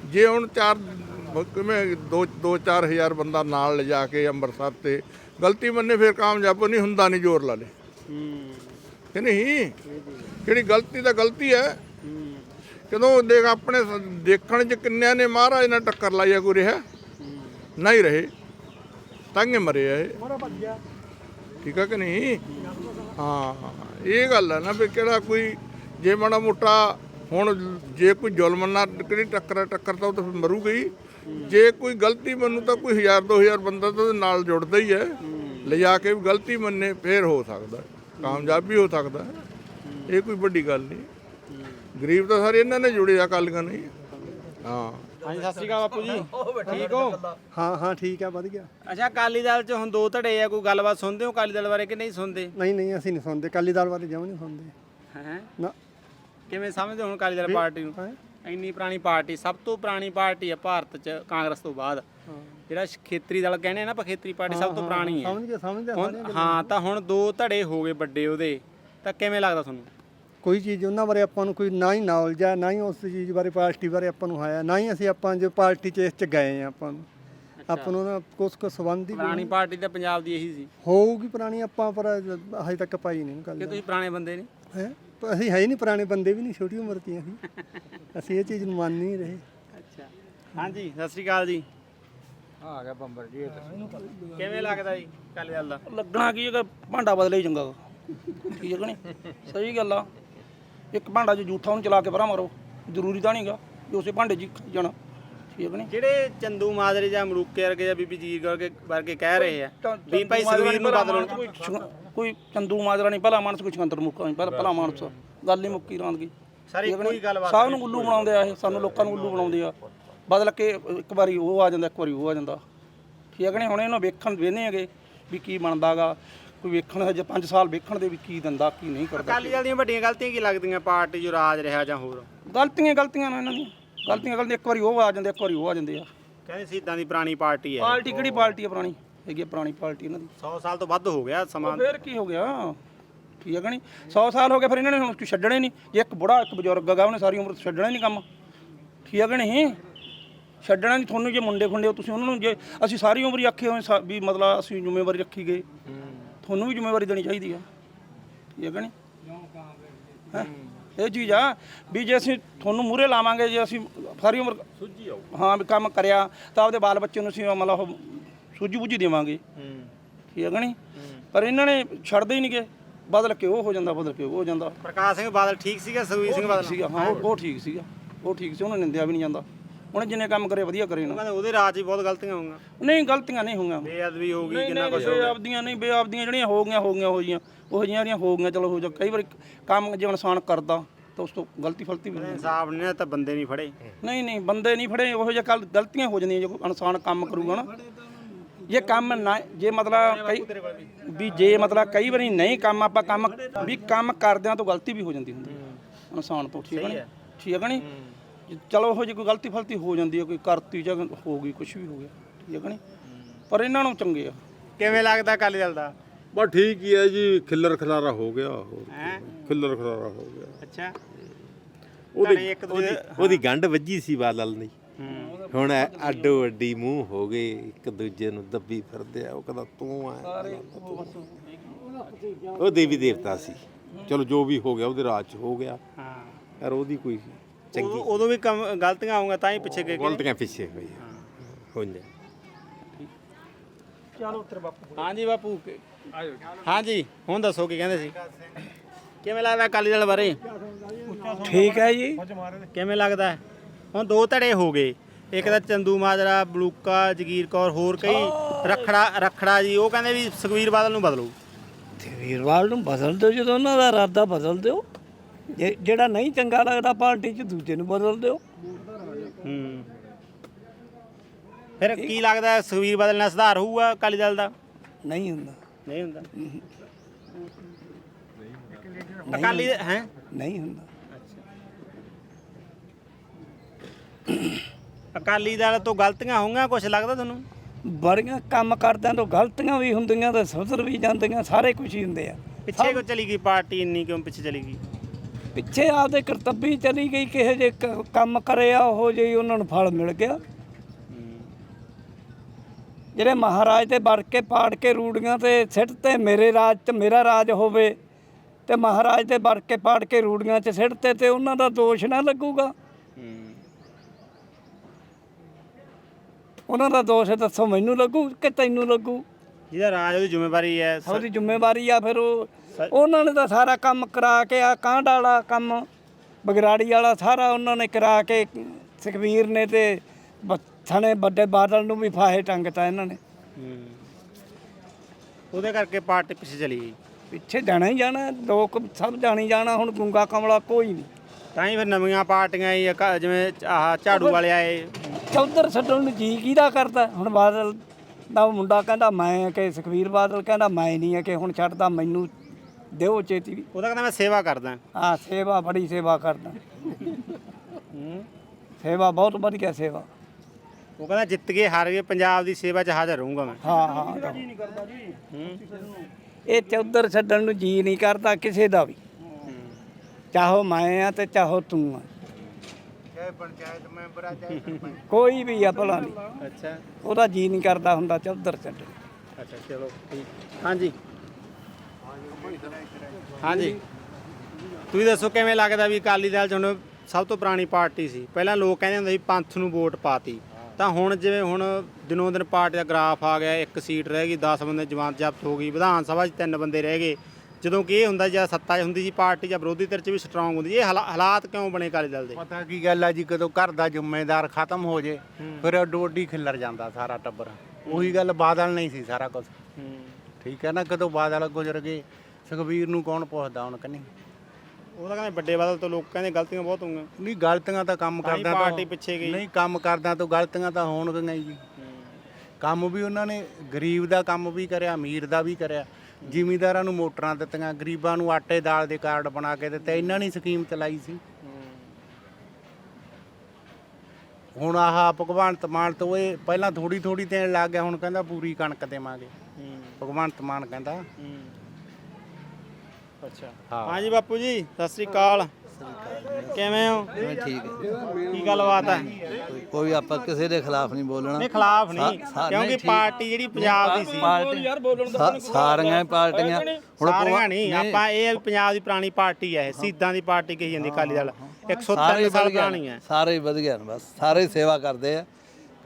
ਜੇ ਹੁਣ ਚਾਰ ਕਿਵੇਂ 2 2 4000 ਬੰਦਾ ਨਾਲ ਲਿਜਾ ਕੇ ਅੰਮ੍ਰਿਤਸਰ ਤੇ ਗਲਤੀ ਮੰਨੇ ਫੇਰ ਕਾਮਯਾਬ ਨਹੀਂ ਹੁੰਦਾ ਨਹੀਂ ਜ਼ੋਰ ਲਾ ਲੇ ਕਿ ਨਹੀਂ? ਕਿਹੜੀ ਗਲਤੀ ਤਾਂ ਗਲਤੀ ਹੈ। ਕਦੋਂ ਦੇਖ ਆਪਣੇ ਦੇਖਣ ਚ ਕਿੰਨਿਆਂ ਨੇ ਮਹਾਰਾਜ ਨਾਲ ਟੱਕਰ ਲਾਈ ਆ ਕੋਈ ਰਿਹਾ ਨਹੀਂ ਰਹੇ। ਤੰਗੇ ਮਰੇ ਆ ਇਹ। ਠੀਕ ਆ ਕਿ ਨਹੀਂ? ਹਾਂ। ਇਹ ਗੱਲ ਹੈ ਨਾ ਵੀ ਕਿਹੜਾ ਕੋਈ ਜੇ ਮਾੜਾ ਮੋਟਾ ਹੁਣ ਜੇ ਕੋਈ ਜ਼ੁਲਮ ਨਾਲ ਕਿਹੜੀ ਟੱਕਰ ਟੱਕਰ ਤਾਂ ਉਹ ਤਾਂ ਫਿਰ ਮਰੂਗਾ। ਹੀ ਜੇ ਕੋਈ ਗਲਤੀ ਮੰਨੂ ਤਾਂ ਕੋਈ 1000 2000 ਬੰਦਾ ਤਾਂ ਉਹਦੇ ਨਾਲ ਜੁੜਦਾ ਹੀ ਹੈ। ਲਿਜਾ ਕੇ ਵੀ ਗਲਤੀ ਮੰਨੇ ਫੇਰ ਹੋ ਸਕਦਾ। ਕਾਮਯਾਬ ਵੀ ਹੋ ਸਕਦਾ। ਇਹ ਕੋਈ ਵੱਡੀ ਗੱਲ ਨਹੀਂ। ਗਰੀਬ ਤਾਂ ਸਾਰੇ ਇਹਨਾਂ ਨੇ ਜੁੜੇ ਆ ਕਾਲੀਆਂ ਨਹੀਂ ਹਾਂ। ਹਾਂਜੀ ਸਤਿ ਸ਼੍ਰੀ ਅਕਾਲ ਬਾਪੂ ਜੀ। ਠੀਕ ਹੋ? ਹਾਂ ਹਾਂ ਠੀਕ ਆ ਵਧੀਆ ਅੱਛਾ ਅਕਾਲੀ ਦਲ 'ਚ ਹੁਣ ਦੋ ਧੜੇ ਆ ਕੋਈ ਗੱਲਬਾਤ ਸੁਣਦੇ ਹੋ ਅਕਾਲੀ ਦਲ ਬਾਰੇ ਕਿ ਨਹੀਂ ਸੁਣਦੇ? ਨਹੀਂ ਨਹੀਂ ਅਸੀਂ ਨਹੀਂ ਸੁਣਦੇ। ਕਾਲੀ ਦਾਲ ਬਾਰੇ ਜਮਾਂ ਨਹੀਂ ਸੁਣਦੇ। ਹੈ? ਨਾ। ਕਿਵੇਂ ਸਮਝਦੇ ਹੋ ਹੁਣ ਅਕਾਲੀ ਦਲ ਪਾਰਟੀ ਨੂੰ? ਇੰਨੀ ਪੁਰਾਣੀ ਪਾਰਟੀ ਸਭ ਤੋਂ ਪੁਰਾਣੀ ਪਾਰਟੀ ਹੈ ਭਾਰਤ 'ਚ ਕਾਂਗਰਸ ਤੋਂ ਬਾਅਦ। ਜਿਹੜਾ ਖੇਤਰੀ ਦਲ ਕਹਿੰਦੇ ਆ ਨਾ ਆਪਾਂ ਖੇਤਰੀ ਪਾਰਟੀ ਸਭ ਤੋਂ ਪੁਰਾਣੀ ਹੈ ਸਮਝ ਸਮਝਦੇ ਹਾਂ ਤਾਂ ਹੁਣ ਦੋ ਧੜੇ ਹੋ ਗਏ ਵੱਡੇ ਉਹਦੇ। ਤਾਂ ਕਿਵੇਂ ਲੱਗਦਾ ਤੁਹਾਨੂੰ? ਕੋਈ ਚੀਜ਼ ਉਹਨਾਂ ਬਾਰੇ ਆਪਾਂ ਨੂੰ ਕੋਈ ਨਾ ਹੀ ਨੌਲੇਜ ਹੈ ਨਾ ਹੀ ਉਸ ਚੀਜ਼ ਬਾਰੇ ਪਾਰਟੀ ਬਾਰੇ ਆਪਾਂ ਨੂੰ ਆਇਆ ਨਾ ਹੀ ਅਸੀਂ ਆਪਾਂ ਜੋ ਪਾਰਟੀ 'ਚ ਇਸ 'ਚ ਗਏ ਆ ਆਪਾਂ ਨੂੰ। ਆਪਾਂ ਨੂੰ ਕੁਛ ਕੁ ਸੰਬੰਧ ਹੀ ਪੁਰਾਣੀ ਪਾਰਟੀ ਤਾਂ ਪੰਜਾਬ ਦੀ ਇਹੀ ਸੀ। ਹੋਊਗੀ ਪੁਰਾਣੀ ਆਪਾਂ ਪਰ ਹਜੇ ਤੱਕ ਪਾਈ ਨਹੀਂ ਕਿ ਤੁਸੀਂ ਪੁਰਾਣੇ ਬੰਦੇ ਨੇ ਹੈ? ਅਸੀਂ ਹੈ ਹੀ ਨਹੀਂ ਪੁਰਾਣੇ ਬੰਦੇ ਵੀ ਨਹੀਂ ਛੋਟੀ ਉਮਰ ਦੇ ਅਸੀਂ। ਅਸੀਂ ਇਹ ਚੀਜ਼ ਨੂੰ ਮੰਨ ਨਹੀਂ ਰਹੇ। ਅੱਛਾ। ਹਾਂਜੀ ਸਤਿ ਸ਼੍ਰੀ ਅਕਾਲ ਜੀ। ਆ ਗਿਆ ਬੰਬਰ ਜੀ ਕਿਵੇਂ ਲੱਗਦਾ ਜੀ ਅਕਾਲੀ ਦਲ ਦਾ? ਲੱਗਣਾ ਕੀ ਹੈਗਾ ਭਾਂਡਾ ਬਦਲੇ ਹੀ ਚੰਗਾ ਗਾ। ਠੀਕ ਹੈ ਕਿ ਨਹੀਂ? ਸਹੀ ਗੱਲ ਆ। ਇੱਕ ਭਾਂਡਾ ਜੇ ਜੂਠਾ ਉਹਨੂੰ ਚਲਾ ਕੇ ਪਰਾਂ ਮਾਰੋ। ਜ਼ਰੂਰੀ ਤਾਂ ਨਹੀਂਗਾ ਕਿ ਉਸੇ ਭਾਂਡੇ 'ਚ ਹੀ ਖਾਈ ਜਾਣਾ। ਕਿ ਨਹੀਂ ਜਿਹੜੇ ਚੰਦੂ ਮਾਜਰੇ ਜਾਂ ਮਰੂਕੇ ਵਰਗੇ ਜਾਂ ਬੀਬੀ ਜੀਰ ਵਰਗੇ ਵਰਗੇ ਕਹਿ ਰਹੇ ਆ ਵੀ ਭਾਈ ਚੰਦੂ ਸੁਖਬੀਰ ਨੂੰ ਮਾਜਰਾ ਬਦਲੋ ਕੋਈ ਕੋਈ ਚੰਦੂ ਮਾਜਰਾ ਨਹੀਂ ਭਲਾ ਮਾਨਸ ਕੋਈ ਸਿਕੰਦਰ ਮੁੱਕਾ ਨਹੀਂ ਭਲਾ ਭਲਾ ਮਾਨਸ। ਗੱਲ ਹੀ ਮੁੱਕੀ ਰਾਂਦਗੀ ਸਰ ਇੱਕੋ ਹੀ ਗੱਲਬਾਤ ਸਭ ਨੂੰ ਉੱਲੂ ਬਣਾਉਂਦੇ ਆ ਇਹ ਸਾਨੂੰ ਲੋਕਾਂ ਨੂੰ ਉੱਲੂ ਬਣਾਉਂਦੇ ਆ। ਬਦਲ ਕੇ ਇੱਕ ਵਾਰੀ ਉਹ ਆ ਜਾਂਦਾ ਇੱਕ ਵਾਰੀ ਉਹ ਆ ਜਾਂਦਾ। ਠੀਕ ਨਹੀਂ? ਹੁਣ ਇਹਨੂੰ ਵੇਖਣ ਵੇਨੇ ਹੈਗੇ ਵੀ ਕੀ ਬਣਦਾਗਾ। ਕੋਈ ਵੇਖਣ ਹਜੇ 5 ਸਾਲ ਵੇਖਣ ਦੇ ਵੀ ਕੀ ਦਿੰਦਾ ਕੀ ਨਹੀਂ ਕਰਦਾ ਅਕਾਲੀ ਦਲ ਦੀਆਂ ਵੱਡੀਆਂ ਗਲਤੀਆਂ ਕੀ ਲੱਗਦੀਆਂ? ਪਾਰਟੀ ਜੋ ਰਾਜ ਰਿਹਾ ਜਾਂ ਹੋਰ? ਗਲਤੀਆਂ ਗਲਤੀਆਂ ਨੇ ਇਹਨਾਂ ਦੀਆਂ। ਗਲਤੀਆਂ ਗਲਤੀਆਂ ਇੱਕ ਵਾਰੀ ਉਹ ਆ ਜਾਂਦੇ ਇੱਕ ਵਾਰੀ ਉਹ ਆ ਜਾਂਦੇ ਆ। ਕਹਿੰਦੇ ਸੀ ਇਦਾਂ ਦੀ ਪੁਰਾਣੀ ਪਾਰਟੀ ਹੈ। ਪਾਰਟੀ ਕਿਹੜੀ ਪਾਰਟੀ ਆ ਪੁਰਾਣੀ? ਹੈਗੀ ਆ ਪੁਰਾਣੀ ਪਾਰਟੀ ਇਹਨਾਂ ਦੀ। 100 ਸਾਲ ਤੋਂ ਵੱਧ ਹੋ ਗਿਆ ਸਮਾਂ। ਫੇਰ ਕੀ ਹੋ ਗਿਆ? ਠੀਕ ਹੈ ਕਿ ਨਹੀਂ? 100 ਸਾਲ ਹੋ ਗਏ ਫਿਰ ਇਹਨਾਂ ਨੇ ਹੁਣ ਕੁਛ ਛੱਡਣਾ ਹੀ ਨਹੀਂ। ਜੇ ਇੱਕ ਬੁੜਾ ਇੱਕ ਬਜ਼ੁਰਗ ਹੈਗਾ ਉਹਨੇ ਸਾਰੀ ਉਮਰ ਛੱਡਣਾ ਹੀ ਨਹੀਂ ਕੰਮ। ਠੀਕ ਹੈ ਕਿ ਨਹੀਂ? ਛੱਡਣਾ ਨਹੀਂ ਤੁਹਾਨੂੰ ਜੇ ਮੁੰਡੇ ਖੁੰਡੇ ਹੋ ਤੁਸੀਂ ਉਹਨਾਂ ਨੂੰ ਜੇ ਅਸੀਂ ਸਾਰੀ ਉਮਰ ਹੀ ਆਖੇ ਹੋਏ ਸਾ- ਵੀ ਮਤਲਬ ਅਸੀਂ ਜ਼ਿੰਮੇਵਾਰੀ ਰੱਖੀ ਗਏ ਤੁਹਾਨੂੰ ਵੀ ਜ਼ਿੰਮੇਵਾਰੀ ਦੇਣੀ ਚਾਹੀਦੀ ਆ ਠੀਕ ਹੈ ਕਿ ਨਹੀਂ? ਹੈਂ? ਇਹ ਚੀਜ਼ ਆ ਵੀ ਜੇ ਅਸੀਂ ਤੁਹਾਨੂੰ ਮੂਰੇ ਲਾਵਾਂਗੇ ਜੇ ਅਸੀਂ ਸਾਰੀ ਉਮਰ ਸੁੱਜੀ ਆਓ ਹਾਂ ਵੀ ਕੰਮ ਕਰਿਆ ਤਾਂ ਆਪਦੇ ਬਾਲ ਬੱਚੇ ਨੂੰ ਅਸੀਂ ਮਤਲਬ ਉਹ ਸੂਝੀ ਬੁੱਝੀ ਦੇਵਾਂਗੇ ਠੀਕ ਹੈ ਕਿ ਨਹੀਂ? ਪਰ ਇਹਨਾਂ ਨੇ ਛੱਡਦੇ ਹੀ ਨਹੀਂਗੇ। ਬਦਲ ਕੇ ਉਹ ਹੋ ਜਾਂਦਾ ਬਦਲ ਕੇ ਉਹ ਹੋ ਜਾਂਦਾ? ਪ੍ਰਕਾਸ਼ ਸਿੰਘ ਬਾਦਲ ਠੀਕ ਸੀਗਾ ਸੁਖਬੀਰ ਸਿੰਘ ਬਾਦਲ ਸੀਗਾ ਹਾਂ ਉਹ ਉਹ ਠੀਕ ਸੀਗਾ। ਉਹ ਠੀਕ ਸੀ ਉਹਨਾਂ ਨੇ ਨਿੰਦਿਆ ਵੀ ਨਹੀਂ ਜਾਂਦਾ। ਉਹਨੇ ਜਿੰਨੇ ਕੰਮ ਕਰੇ ਵਧੀਆ ਕਰੇ ਨਾ। ਕਹਿੰਦੇ ਉਹਦੇ ਰਾਜ 'ਚ ਬਹੁਤ ਗਲਤੀਆਂ ਹੋਊਗੀਆਂ। ਨਹੀਂ ਗਲਤੀਆਂ ਨਹੀਂ ਹੋਈਆਂ ਬੇਅਦਬੀ ਹੋ ਗਈ ਨਹੀਂ ਕਿੰਨਾ ਨਹੀਂ ਕੁਝ ਬੇਆਬਦੀਆਂ ਨਹੀਂ ਬੇਆਬਦੀਆਂ ਜਿਹੜੀਆਂ ਹੋ ਗਈਆਂ ਹੋ ਗਈਆਂ ਹੋ ਗਈਆਂ। ਉਹ ਜਿਹੀਆਂ ਜਿਹੜੀਆਂ ਹੋ ਗਈਆਂ ਚਲੋ ਹੋ ਜਾ। ਕਈ ਵਾਰ ਕੰਮ ਜੇ ਇਨਸਾਨ ਕਰਦਾ ਤਾਂ ਉਸ ਤੋਂ ਗਲਤੀ ਫਲਤੀ ਵੀ। ਇਨਸਾਫ ਨਹੀਂ ਨਾ ਤਾਂ ਬੰਦੇ ਨਹੀਂ ਫੜੇ। ਨਹੀਂ ਨਹੀਂ ਬੰਦੇ ਨਹੀਂ ਫੜੇ ਉਹੋ ਜਿਹਾ ਕੱਲ ਗਲਤੀਆਂ ਹੋ ਜਾਂਦੀਆਂ ਜੇ ਕੋਈ ਇਨਸਾਨ ਕੰਮ ਕਰੂਗਾ ਨਾ। ਜੇ ਕੰਮ ਨਾ ਜੇ ਮਤਲਬ ਕਈ ਵੀ ਜੇ ਮਤਲਬ ਕਈ ਵਾਰੀ ਨਹੀਂ ਕੰਮ ਆਪਾਂ ਕੰਮ ਵੀ ਕੰਮ ਕਰਦਿਆਂ ਤੋਂ ਗਲਤੀ ਵੀ ਹੋ ਜਾਂਦੀ ਹੁੰਦੀ ਹੈ। ਇਨਸਾਨ ਤੋਂ ਠੀਕ ਹੈ। ਨੀ ਠੀਕ ਹੈ। ਨੀ ਚਲੋ ਉਹੋ ਜਿਹੀ ਕੋਈ ਗਲਤੀ ਫਲਤੀ ਹੋ ਜਾਂਦੀ ਹੈ ਕੋਈ ਕਰਤੀ ਜਾਂ ਹੋ ਗਈ ਕੁਝ ਵੀ ਹੋ ਗਿਆ ਠੀਕ ਹੈ ਨੀ ਪਰ ਇਹਨਾਂ ਨੂੰ ਚੰਗੇ ਆ। ਕਿਵੇਂ ਲੱਗਦਾ ਅਕਾਲੀ ਦਲ ਦਾ? ਬਸ ਠੀਕ ਹੀ ਹੈ ਜੀ ਖਿੱਲਰ ਖਲਾਰਾ ਹੋ ਗਿਆ ਹੋਰ ਹੈ? ਖਿੱਲਰ ਖਲਾਰਾ ਹੋ ਗਿਆ। ਅੱਛਾ। ਉਹਦੀ ਇੱਕ ਦੂਜੇ ਉਹਦੀ ਗੰਢ ਵੱਜੀ ਸੀ ਬਾਦਲ ਨਹੀਂ ਹੂੰ। ਹੁਣ ਅੱਡੋ ਅੱਡੀ ਮੂੰਹ ਹੋ ਗਏ ਇੱਕ ਦੂਜੇ ਨੂੰ ਦੱਬੀ ਫਿਰਦੇ ਆ ਉਹ ਕਹਿੰਦਾ ਤੂੰ ਆ ਉਹ ਦੇਵੀ ਦੇਵਤਾ ਸੀ। ਚਲੋ ਜੋ ਵੀ ਹੋ ਗਿਆ ਉਹਦੇ ਰਾਜ ਚ ਹੋ ਗਿਆ। ਹਾਂ। ਯਾਰ ਉਹਦੀ ਕੋਈ ਚੰਗੀ ਉਦੋਂ ਉਦੋਂ ਵੀ ਕੰਮ ਗਲਤੀਆਂ ਆਉਂਗਾ ਤਾਂ ਹੀ ਪਿੱਛੇ ਗਏ ਕਿ- ਗਲਤੀਆਂ ਪਿੱਛੇ ਹੋਈ ਹੋ। ਜਾ ਚਲੋ ਤੇਰੇ ਬਾਪੂ ਹਾਂਜੀ ਬਾਪੂ ਹਾਂਜੀ ਹੁਣ ਦੱਸੋ ਕੀ ਕਹਿੰਦੇ ਸੀ? ਕਿਵੇਂ ਲੱਗਦਾ ਅਕਾਲੀ ਦਲ ਬਾਰੇ? ਠੀਕ ਹੈ ਜੀ। ਕਿਵੇਂ ਲੱਗਦਾ? ਹੈ? ਹੁਣ ਦੋ ਧੜੇ ਹੋ ਗਏ। ਇੱਕ ਤਾਂ ਚੰਦੂ ਮਾਜਰਾ ਬਲੂਕਾ ਜਗੀਰ ਕੌਰ ਹੋਰ ਕਈ ਰਖੜਾ ਰਖੜਾ ਜੀ ਉਹ ਕਹਿੰਦੇ ਵੀ ਸੁਖਵੀਰ ਬਾਦਲ ਨੂੰ ਬਦਲੋ। ਤੇ ਵੀਰਵਾਲ ਨੂੰ ਬਦਲ ਦਿਓ ਜਦੋਂ ਉਹਨਾਂ ਦਾ ਇਰਾਦਾ ਬਦਲ ਦਿਓ ਜੇ- ਜਿਹੜਾ ਨਹੀਂ ਚੰਗਾ ਲੱਗਦਾ ਪਾਰਟੀ 'ਚ ਦੂਜੇ ਨੂੰ ਬਦਲ ਦਿਓ। ਹੂੰ। ਫਿਰ ਕੀ ਲੱਗਦਾ ਹੈ, ਬਾਦਲ ਨਾਲ ਸੁਧਾਰ ਹੋਊਗਾ ਅਕਾਲੀ ਦਲ ਦਾ? ਨਹੀਂ ਹੁੰਦਾ। ਨਹੀਂ ਹੁੰਦਾ। ਅਕਾਲੀ ਹੈ? ਨਹੀਂ ਹੁੰਦਾ। ਅਕਾਲੀ ਦਲ ਤੋਂ ਗਲਤੀਆਂ ਹੋਊਗੀਆਂ ਕੁਝ ਲੱਗਦਾ ਤੁਹਾਨੂੰ? ਬੜੀਆਂ ਕੰਮ ਕਰਦਿਆਂ ਤੋਂ ਗਲਤੀਆਂ ਵੀ ਹੁੰਦੀਆਂ ਤੇ ਸੁਧਰ ਵੀ ਜਾਂਦੀਆਂ ਸਾਰੇ ਕੁਝ ਹੀ ਹੁੰਦੇ ਆ। ਪਿੱਛੇ ਕਿਉਂ ਚਲੀ ਗਈ ਪਾਰਟੀ ਇੰਨੀ ਕਿਉਂ ਪਿੱਛੇ ਚਲੀ ਗਈ? ਪਿੱਛੇ ਆਪਦੇ ਕਰਤੱਬੀ ਚਲੀ ਗਈ ਕਿਸੇ ਜੇ ਕ- ਕੰਮ ਕਰਿਆ ਉਹ ਜਿਹੀ ਉਹਨਾਂ ਨੂੰ ਫਲ ਮਿਲ ਗਿਆ। ਜਿਹੜੇ ਮਹਾਰਾਜ ਤੇ ਵੜ ਕੇ ਪਾੜ ਕੇ ਰੂੜੀਆਂ ਤੇ ਸਿੱਟ ਤੇ ਮੇਰੇ ਰਾਜ ਤੇ ਮੇਰਾ ਰਾਜ ਹੋਵੇ ਤੇ ਮਹਾਰਾਜ ਤੇ ਵੜ ਕੇ ਪਾੜ ਕੇ ਰੂੜੀਆਂ 'ਚ ਸਿੱਟ ਤੇ ਤੇ ਉਹਨਾਂ ਦਾ ਦੋਸ਼ ਨਾ ਲੱਗੂਗਾ। ਉਹਨਾਂ ਦਾ ਦੋਸ਼ ਦੱਸੋ ਮੈਨੂੰ ਲੱਗੂ ਕਿ ਤੈਨੂੰ ਲੱਗੂ? ਜਿਹਦਾ ਰਾਜ ਉਹਦੀ ਜ਼ਿੰਮੇਵਾਰੀ ਹੈ ਸ- ਉਹਦੀ ਜ਼ਿੰਮੇਵਾਰੀ ਆ ਫਿਰ ਉਹ ਉਹਨਾਂ ਨੇ ਤਾਂ ਸਾਰਾ ਕੰਮ ਕਰਾ ਕੇ ਆ ਕਾਂਡ ਵਾਲਾ ਕੰਮ ਬਗਰਾੜੀ ਵਾਲਾ ਸਾਰਾ ਉਹਨਾਂ ਨੇ ਕਰਾ ਕੇ ਸੁਖਬੀਰ ਨੇ ਤੇ ਥਣੇ ਵੱਡੇ ਬਾਦਲ ਨੂੰ ਵੀ ਫਾਹੇ ਟੰਗਤਾ ਇਹਨਾਂ ਨੇ। ਹੂੰ। ਉਹਦੇ ਕਰਕੇ ਪਾਰਟੀ ਪਿੱਛੇ ਚਲੀ ਗਈ। ਪਿੱਛੇ ਜਾਣਾ ਹੀ ਜਾਣਾ ਲੋਕ ਸਭ ਜਾਣੀ ਜਾਣਾ ਹੁਣ ਗੁੰਗਾ ਕਮਲਾ ਕੋਈ ਨਹੀਂ। ਤਾਂ ਹੀ ਫਿਰ ਨਵੀਆਂ ਪਾਰਟੀਆਂ ਹੀ ਅਕਾ- ਜਿਵੇਂ ਆਹ ਝਾੜੂ ਵਾਲੇ ਆਏ। ਚੌਧਰ ਛੱਡਣ ਨੂੰ ਜੀ ਕਿਹਦਾ ਕਰਦਾ? ਹੁਣ ਬਾਦਲ ਦਾ ਮੁੰਡਾ ਕਹਿੰਦਾ ਮੈਂ ਕਿ ਸੁਖਬੀਰ ਬਾਦਲ ਕਹਿੰਦਾ ਮੈਂ ਨਹੀਂ ਆ ਕਿ ਹੁਣ ਛੱਡਦਾ ਮੈਨੂੰ ਦਿਓ ਚੇਤੀ ਵੀ। ਉਹਦਾ ਕਹਿੰਦਾ ਮੈਂ ਸੇਵਾ ਕਰਦਾ। ਆ ਸੇਵਾ ਬੜੀ ਸੇਵਾ ਕਰਦਾ। ਸੇਵਾ ਬਹੁਤ ਵਧੀਆ ਸੇਵਾ। ਉਹ ਕਹਿੰਦਾ ਜਿੱਤ ਕੇ ਹਾਰ ਗਏ ਪੰਜਾਬ ਦੀ ਸੇਵਾ 'ਚ ਹਾਜ਼ਰ ਰਹੂੰਗਾ ਮੈਂ। ਹਾਂ ਹਾਂ ਇਹ ਚੌਧਰ ਛੱਡਣ ਨੂੰ ਜੀ ਨਹੀਂ ਕਰਦਾ ਕਿਸੇ ਦਾ ਵੀ। ਚਾਹੋ ਮੈਂ ਆ ਤੇ ਚਾਹੋ ਤੂੰ ਆ। ਚਾਹੇ ਪੰਚਾਇਤ ਮੈਂਬਰ ਆ ਚਾਹੇ ਸਰਪੰਚ। ਕੋਈ ਵੀ ਆ ਭਲਾ ਨਹੀਂ। ਅੱਛਾ। ਉਹਦਾ ਜੀ ਨਹੀਂ ਕਰਦਾ ਹੁੰਦਾ ਚੌਧਰ ਛੱਡਣ ਅੱਛਾ ਚਲੋ ਠੀਕ। ਹਾਂਜੀ। ਹਾਂਜੀ। ਤੁਸੀਂ ਦੱਸੋ ਕਿਵੇਂ ਲੱਗਦਾ ਵੀ ਅਕਾਲੀ ਦਲ ਹੁਣ ਸਭ ਤੋਂ ਪੁਰਾਣੀ ਪਾਰਟੀ ਸੀ? ਪਹਿਲਾਂ ਲੋਕ ਕਹਿੰਦੇ ਹੁੰਦੇ ਸੀ ਪੰਥ ਨੂੰ ਵੋਟ ਪਾਤੀ। ਤਾਂ ਹੁਣ ਜਿਵੇਂ ਹੁਣ ਦਿਨੋਂ ਦਿਨ ਪਾਰਟੀ ਦਾ ਗ੍ਰਾਫ ਆ ਗਿਆ ਇੱਕ ਸੀਟ ਰਹਿ ਗਈ 10 ਬੰਦੇ ਜਮਾਨਤ ਜ਼ਬਤ ਹੋ ਗਈ ਵਿਧਾਨ ਸਭਾ 'ਚ ਤਿੰਨ ਬੰਦੇ ਰਹਿ ਗਏ। ਜਦੋਂ ਕਿ ਇਹ ਹੁੰਦਾ ਜਾਂ ਸੱਤਾ 'ਚ ਹੁੰਦੀ ਸੀ ਪਾਰਟੀ ਜਾਂ ਵਿਰੋਧੀ ਧਿਰ 'ਚ ਵੀ ਸਟਰੋਂਗ ਹੁੰਦੀ ਸੀ। ਇਹ ਹਾਲਾ- ਹਾਲਾਤ ਕਿਉਂ ਬਣੇ ਅਕਾਲੀ ਦਲ ਦੇ? ਪਤਾ ਕੀ ਗੱਲ ਆ ਜੀ ਕਦੋਂ ਘਰ ਦਾ ਜ਼ਿੰਮੇਦਾਰ ਖਤਮ ਹੋ ਜੇ ਫਿਰ ਡੋਡੀ ਖਿੱਲਰ ਜਾਂਦਾ ਸਾਰਾ ਟੱਬਰ। ਉਹੀ ਗੱਲ ਬਾਦਲ ਨਹੀਂ ਸੀ ਸਾਰਾ ਕੁਝ ਠੀਕ ਹੈ ਨਾ ਕਦੋਂ ਬਾਦਲ ਗੁਜ਼ਰ ਗਏ ਸੁਖਬੀਰ ਨੂੰ ਕੌਣ ਪੁੱਛਦਾ ਹੁਣ ਕੰਨੀ? ਉਹ ਤਾਂ ਕਹਿੰਦੇ ਵੱਡੇ ਬਾਦਲ ਤੋਂ ਲੋਕ ਕਹਿੰਦੇ ਗਲਤੀਆਂ ਬਹੁਤ ਹੋਈਆਂ ਨਹੀਂ ਗਲਤੀਆਂ ਤਾਂ ਕੰਮ ਤਾਂ ਹੀ ਕਰਦਾ ਪਾਰਟੀ ਪਿੱਛੇ ਗਈ। ਨਹੀਂ ਕੰਮ ਕਰਦਾ ਤਾਂ ਗਲਤੀਆਂ ਤਾਂ ਹੋਣਗੀਆਂ ਹੀ। ਜੀ ਕੰਮ ਵੀ ਉਹਨਾਂ ਨੇ ਗਰੀਬ ਦਾ ਕੰਮ ਵੀ ਕਰਿਆ ਅਮੀਰ ਦਾ ਵੀ ਕਰਿਆ। ਜ਼ਿਮੀਂਦਾਰਾਂ ਨੂੰ ਮੋਟਰਾਂ ਦਿੱਤੀਆਂ ਗਰੀਬਾਂ ਨੂੰ ਆਟੇ ਦਾਲ ਦੇ ਕਾਰਡ ਬਣਾ ਕੇ ਦਿੱਤੇ ਇਹਨਾਂ ਨੇ ਸਕੀਮ ਚਲਾਈ ਸੀ। ਹੁਣ ਆਹ ਭਗਵੰਤ ਮਾਨ ਤੋਂ ਇਹ ਪਹਿਲਾਂ ਥੋੜੀ ਥੋੜੀ ਦੇਣ ਲੱਗ ਗਿਆ ਹੁਣ ਕਹਿੰਦਾ ਪੂਰੀ ਕਣਕ ਦੇਵਾਂਗੇ। ਭਗਵੰਤ ਮਾਨ ਕਹਿੰਦਾ ਅੱਛਾ। ਹਾਂ। ਹਾਂਜੀ ਬਾਪੂ ਜੀ ਸਤਿ ਸ੍ਰੀ ਅਕਾਲ। ਕਿਵੇਂ ਹੋ? ਠੀਕ ਹੈ। ਕੀ ਗੱਲਬਾਤ ਹੈ? ਕੋਈ ਆਪਾਂ ਕਿਸੇ ਦੇ ਖਿਲਾਫ ਨਹੀਂ ਬੋਲਣਾ। ਨਹੀਂ ਖਿਲਾਫ ਨਹੀਂ ਕਿਉਂਕਿ। ਪਾਰਟੀ ਜਿਹੜੀ ਪੰਜਾਬ ਦੀ ਸੀ। ਪਾਰਟੀ ਯਾਰ ਬੋਲਣ ਦਾ ਸਾਰੀਆਂ ਪਾਰਟੀਆਂ ਹੁਣ ਸਾਰੀਆਂ ਨਹੀਂ ਆਪਾਂ ਇਹ ਪੰਜਾਬ ਦੀ ਪੁਰਾਣੀ ਪਾਰਟੀ ਹੈ ਇਹ ਸਿੱਧਾਂ ਦੀ ਪਾਰਟੀ ਕਹੀ ਜਾਂਦੀ ਅਕਾਲੀ ਦਲ। 103 ਸਾਰੇ ਸਾਲ ਵਧੀਆ ਪੁਰਾਣੀ ਹੈ। ਸਾਰੇ ਹੀ ਵਧੀਆ ਨੇ ਬਸ। ਸਾਰੇ ਸੇਵਾ ਕਰਦੇ ਆ।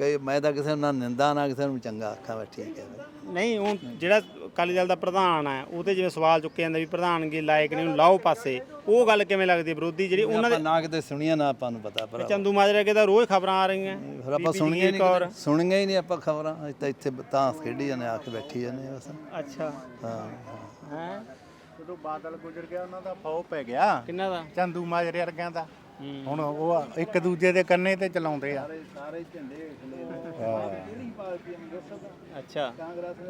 ਕਿ ਮੈਂ ਤਾਂ ਕਿਸੇ ਨੂੰ ਨਾ ਨਿੰਦਾ ਨਾ ਕਿਸੇ ਨੂੰ ਚੰਗਾ ਆਖਾਂ ਬਸ ਠੀਕ ਹੈ ਨਹੀਂ ਉਹ ਜਿਹੜਾ ਅਕਾਲੀ ਦਲ ਦਾ ਪ੍ਰਧਾਨ ਹੈ ਉਹ ਤੇ ਜਿਵੇਂ ਸਵਾਲ ਚੁੱਕੇ ਜਾਂਦਾ ਵੀ ਪ੍ਰਧਾਨਗੀ ਲਾਇਕ ਨਹੀਂ ਉਹਨੂੰ ਲਾਓ ਪਾਸੇ ਉਹ ਗੱਲ ਕਿਵੇਂ ਲੱਗਦੀ ਹੈ ਵਿਰੋਧੀ ਜਿਹੜੀ ਉਹਨਾਂ ਦੇ ਨਾ ਕਿਤੇ ਸੁਣੀਆਂ ਨਾ ਆਪਾਂ ਨੂੰ ਪਤਾ ਪਰ ਚੰਦੂ ਮਾਜਰੇ ਅੱਗੇ ਤਾਂ ਰੋਜ਼ ਖਬਰਾਂ ਆ ਰਹੀਆਂ ਫਿਰ ਆਪਾਂ ਸੁਣੀਆਂ ਨਹੀਂ ਕੌਰ। ਸੁਣੀਆਂ ਹੀ ਨਹੀਂ ਆਪਾਂ ਖਬਰਾਂ ਅਸੀਂ ਤਾਂ ਇੱਥੇ ਤਾਂਸ ਖੇਡੀ ਜਾਂਦੇ ਆ ਕੇ ਬੈਠੀ ਜਾਂਦੇ ਆ ਬਸ। ਅੱਛਾ। ਹਾਂ। ਹੈ? ਜਦੋਂ ਬਾਦਲ ਗੁਜ਼ਰ ਗਿਆ ਉਹਨਾਂ ਦਾ ਫੌ ਪੈ ਗਿਆ। ਕਿੰਨਾ ਦਾ? ਚੰਦੂ ਮਾਜਰੇ ਵਰਗਿਆਂ ਦਾ। ਹੁਣ ਉਹ ਇੱਕ ਦੂਜੇ ਦੇ ਕੰਨੇ ਤੇ ਚਲਾਉਂਦੇ ਆ। ਅੱਛਾ।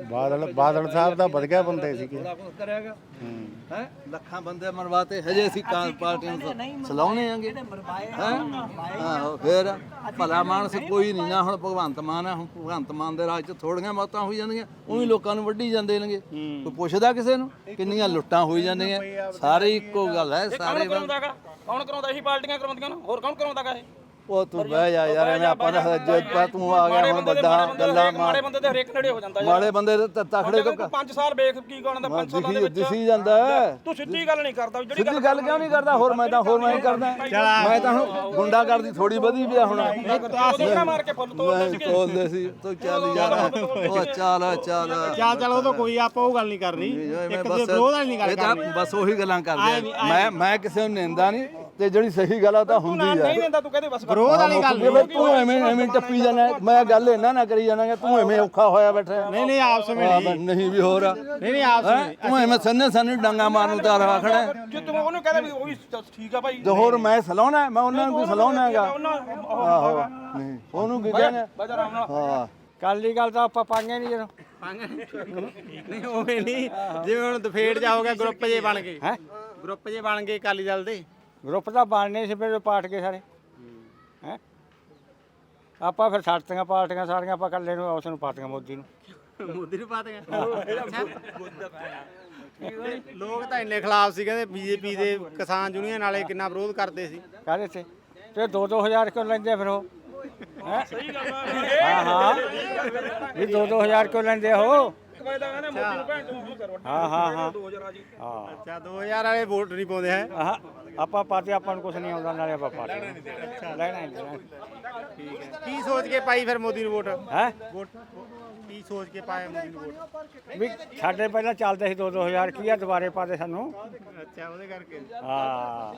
ਬਾਦਲ ਬਾਦਲ ਸਾਹਿਬ ਦਾ ਵਧੀਆ ਬੰਦੇ ਸੀਗੇ। ਕਰਿਆਗਾ ਹੈ। ਲੱਖਾਂ ਬੰਦੇ ਮਰਵਾਤੇ ਹਜੇ ਅਸੀਂ ਕਾਂ ਪਾਰਟੀਆਂ ਨੂੰ ਚਲਾਉਣੇ ਆਂਗੇ। ਹੈ? ਆਹੋ ਫਿਰ ਭਲਾ ਮਾਨਸ ਕੋਈ ਨਹੀਂ ਨਾ ਹੁਣ ਭਗਵੰਤ ਮਾਨ ਆ ਹੁਣ ਭਗਵੰਤ ਮਾਨ ਦੇ ਰਾਜ ਚ ਥੋੜੀਆਂ ਮੌਤਾਂ ਹੋਈ ਜਾਂਦੀਆਂ ਉਹੀ ਲੋਕਾਂ ਨੂੰ ਵੱਢੀ ਜਾਂਦੇ ਨੇਗੇ। ਕੋਈ ਪੁੱਛਦਾ ਕਿਸੇ ਨੂੰ? ਕਿੰਨੀਆਂ ਲੁੱਟਾਂ ਹੋਈ ਜਾਂਦੀਆਂ? ਸਾਰੇ ਇੱਕੋ ਗੱਲ ਹੈ ਸਾਰੇ ਕਰਾਉਂਦਾਗਾ? ਕੌਣ ਕਰਾਉਂਦਾ ਇਹੀ ਪਾਰਟੀਆਂ ਕਰਾਉਂਦੀਆਂ ਨਾ ਹੋਰ ਕੌਣ ਕਰਾਉਂਦਾਗਾ ਇਹ? ਉਹ ਤੂੰ ਬਹਿ ਜਾ ਯਾਰ ਐਵੇਂ ਆਪਾਂ ਦਾ ਜਦ ਪਾ ਤੂੰ ਆ ਗਿਆ ਹੁਣ ਵੱਡਾ ਗੱਲਾਂ ਮਾਰ। ਬੰਦੇ ਤੇ ਹਰੇਕ ਨੇੜੇ ਹੋ ਜਾਂਦਾ ਯਾਰ। ਮਾੜੇ ਬੰਦੇ ਦੇ ਤ- ਤਕੜੇ ਤੋਂ ਤੂੰ 5 ਸਾਲ ਵੇਖ ਕੀ ਗਾਣਾ ਦਾ 5 ਸਾਲਾਂ ਦੇ ਵਿੱਚ ਦਿਸੀ ਜਾਂਦਾ। ਤੂੰ ਸਿੱਧੀ ਗੱਲ ਨਹੀਂ ਕਰਦਾ ਜਿਹੜੀ ਸਿੱਧੀ ਗੱਲ ਕਿਉਂ ਨਹੀਂ ਕਰਦਾ? ਹੋਰ ਮੈਂ ਤਾਂ ਹੋਰ ਮੈਂ ਕਰਦਾ। ਮੈਂ ਤਾਂ ਹੁਣ ਗੁੰਡਾ ਕਰਦੀ ਥੋੜੀ ਵਧੀ ਵੀ ਆ ਹੁਣ। ਮਾਰ ਕੇ ਫੁੱਲ ਤੋੜਦੇ ਸੀਗੇ। ਤੋਲਦੇ ਸੀ ਤੂੰ ਚੱਲ ਯਾਰ। ਉਹ ਚੱਲ ਚੱਲ। ਚੱਲ ਚੱਲ ਉਹ ਤਾਂ ਕੋਈ ਆਪਾਂ ਉਹ ਗੱਲ ਨਹੀਂ ਕਰਨੀ। ਇੱਕ ਵਿਰੋਧ ਵਾਲੀ ਨਹੀਂ ਗੱਲ ਕਰਨੀ। ਬਸ ਉਹੀ ਗੱਲਾਂ ਕਰਦੇ। ਮੈਂ ਮੈਂ ਕਿਸੇ ਨੂੰ ਨਿੰਦਾ ਨਹੀਂ। ਤੇ ਜਿਹੜੀ ਸਹੀ ਗੱਲ ਆ ਤਾਂ ਹੁੰਦੀ ਆ। ਨਹੀਂ ਦਿੰਦਾ ਤੂੰ ਕਹਦੇ ਬਸ ਵਿਰੋਧ ਵਾਲੀ ਗੱਲ ਬਈ ਤੂੰ ਐਵੇਂ ਐਵੇਂ ਟੱਪੀ ਜਾਣਾ। ਮੈਂ ਗੱਲ ਇਹਨਾਂ ਨਾ ਕਰੀ ਜਾਣਾਗਾ ਤੂੰ ਐਵੇਂ ਔਖਾ ਹੋਇਆ ਬੈਠਾ। ਨਹੀਂ ਨਹੀਂ ਆਪਸ ਵਿੱਚ ਹਾਂ, ਨਹੀਂ ਨਹੀਂ ਵੀ ਹੋਰ ਨਹੀਂ ਨਹੀਂ ਆਪਸ ਹੈਂ? ਵਿੱਚ ਤੂੰ ਐਵੇਂ ਸੰਨੇ ਸੰਨੇ ਡਾਂਗਾ ਮਾਰਨ ਨੂੰ ਤਿਆਰ ਆ ਖੜਾ ਹੈ। ਜੇ ਤੂੰ ਉਹਨੂੰ ਕਹਦੇ ਵੀ ਉਹ ਵੀ ਠੀਕ ਆ ਭਾਈ। ਤੇ ਹੋਰ ਮੈਂ ਸਲਾਉਣਾ ਮੈਂ ਉਹਨਾਂ ਨੂੰ ਸਲਾਉਣਾ ਹੈਗਾ। ਉਹਨਾਂ ਆਹੋ ਨਹੀਂ ਉਹਨੂੰ ਕੀ ਨਾਲ। ਹਾਂ। ਕਾਲੀ ਗੱਲ ਤਾਂ ਆਪਾਂ ਪਾਂਗੇ ਨਹੀਂ ਜਦੋਂ। ਨਹੀਂ। ਉਵੇਂ ਨਹੀਂ। ਜਿਵੇਂ ਹੁਣ ਦਫੇੜ ਜਾ ਹੋ ਗਿਆ ਗਰੁੱਪ ਜੇ ਬਣ ਗਏ। ਹੈ? ਗਰੁੱਪ ਜੇ ਬਣ ਗਏ ਅਕਾਲੀ ਦਲ ਦੇ। ਗਰੁੱਪ ਤਾਂ ਬਣਨੇ ਸੀ ਫਿਰ ਪਾਟ ਕੇ ਸਾਰੇ। ਹੈ। ਆਪਾਂ ਫਿਰ ਛੱਡਤੀਆਂ ਪਾਰਟੀਆਂ ਸਾਰੀਆਂ ਆਪਾਂ ਇਕੱਲੇ ਨੂੰ ਉਸ ਨੂੰ ਪਾਤੀਆਂ ਮੋਦੀ ਨੂੰ। ਮੋਦੀ ਨੂੰ ਪਾ ਦੇ ਲੋਕ ਤਾਂ ਇੰਨੇ ਖਿਲਾਫ ਸੀ ਕਹਿੰਦੇ ਬੀਜੇਪੀ ਦੇ ਕਿਸਾਨ ਯੂਨੀਅਨ ਵਾਲੇ ਕਿੰਨਾ ਵਿਰੋਧ ਕਰਦੇ ਸੀ। ਕਾਹਦੇ ਤੇ ਤੇ 2-2000 ਕਿਉਂ ਲੈਂਦੇ ਫਿਰ ਉਹ? ਹੈਂ? ਹਾਂ ਹਾਂ। ਵੀ 2-2000 ਕਿਉਂ ਲੈਂਦੇ ਉਹ? ਕਹਦਾ ਕਹਿੰਦੇ ਮੋਦੀ ਨੂੰ ਭੈਣ ਤੂੰ ਕਰੋ। ਹਾਂ ਹਾਂ ਹਾਂ। 2000 ਆ ਜੀ। ਹਾਂ। ਅੱਛਾ 2000 ਵਾਲੇ ਵੋਟ ਨਹੀਂ ਪਾਉਂਦੇ ਹੈ? ਆਹ, ਆਪਾਂ ਪਾਤੇ ਆਪਾਂ ਨੂੰ ਕੁਝ ਨਹੀਂ ਆਉਂਦਾ ਨਾਲੇ ਆਪਾਂ ਪਾਤੇ ਲੈਣਾ ਹੀ ਨਹੀਂ ਠੀਕ ਹੈ। ਕੀ ਸੋਚ ਕੇ ਪਾਈ ਫਿਰ ਮੋਦੀ ਨੂੰ ਵੋਟ? ਹੈ? ਵੋਟ ਕੀ ਸੋਚ ਕੇ ਪਾਇਆ ਮੋਦੀ ਨੂੰ ਵੋਟ? ਵੀ ਸਾਡੇ ਪਹਿਲਾਂ ਚੱਲਦੇ ਸੀ 2-2000 ਕੀ ਆ ਦੁਬਾਰੇ ਪਾਦੇ ਸਾਨੂੰ? ਅੱਛਾ ਉਹਦੇ ਕਰਕੇ। ਹਾਂ।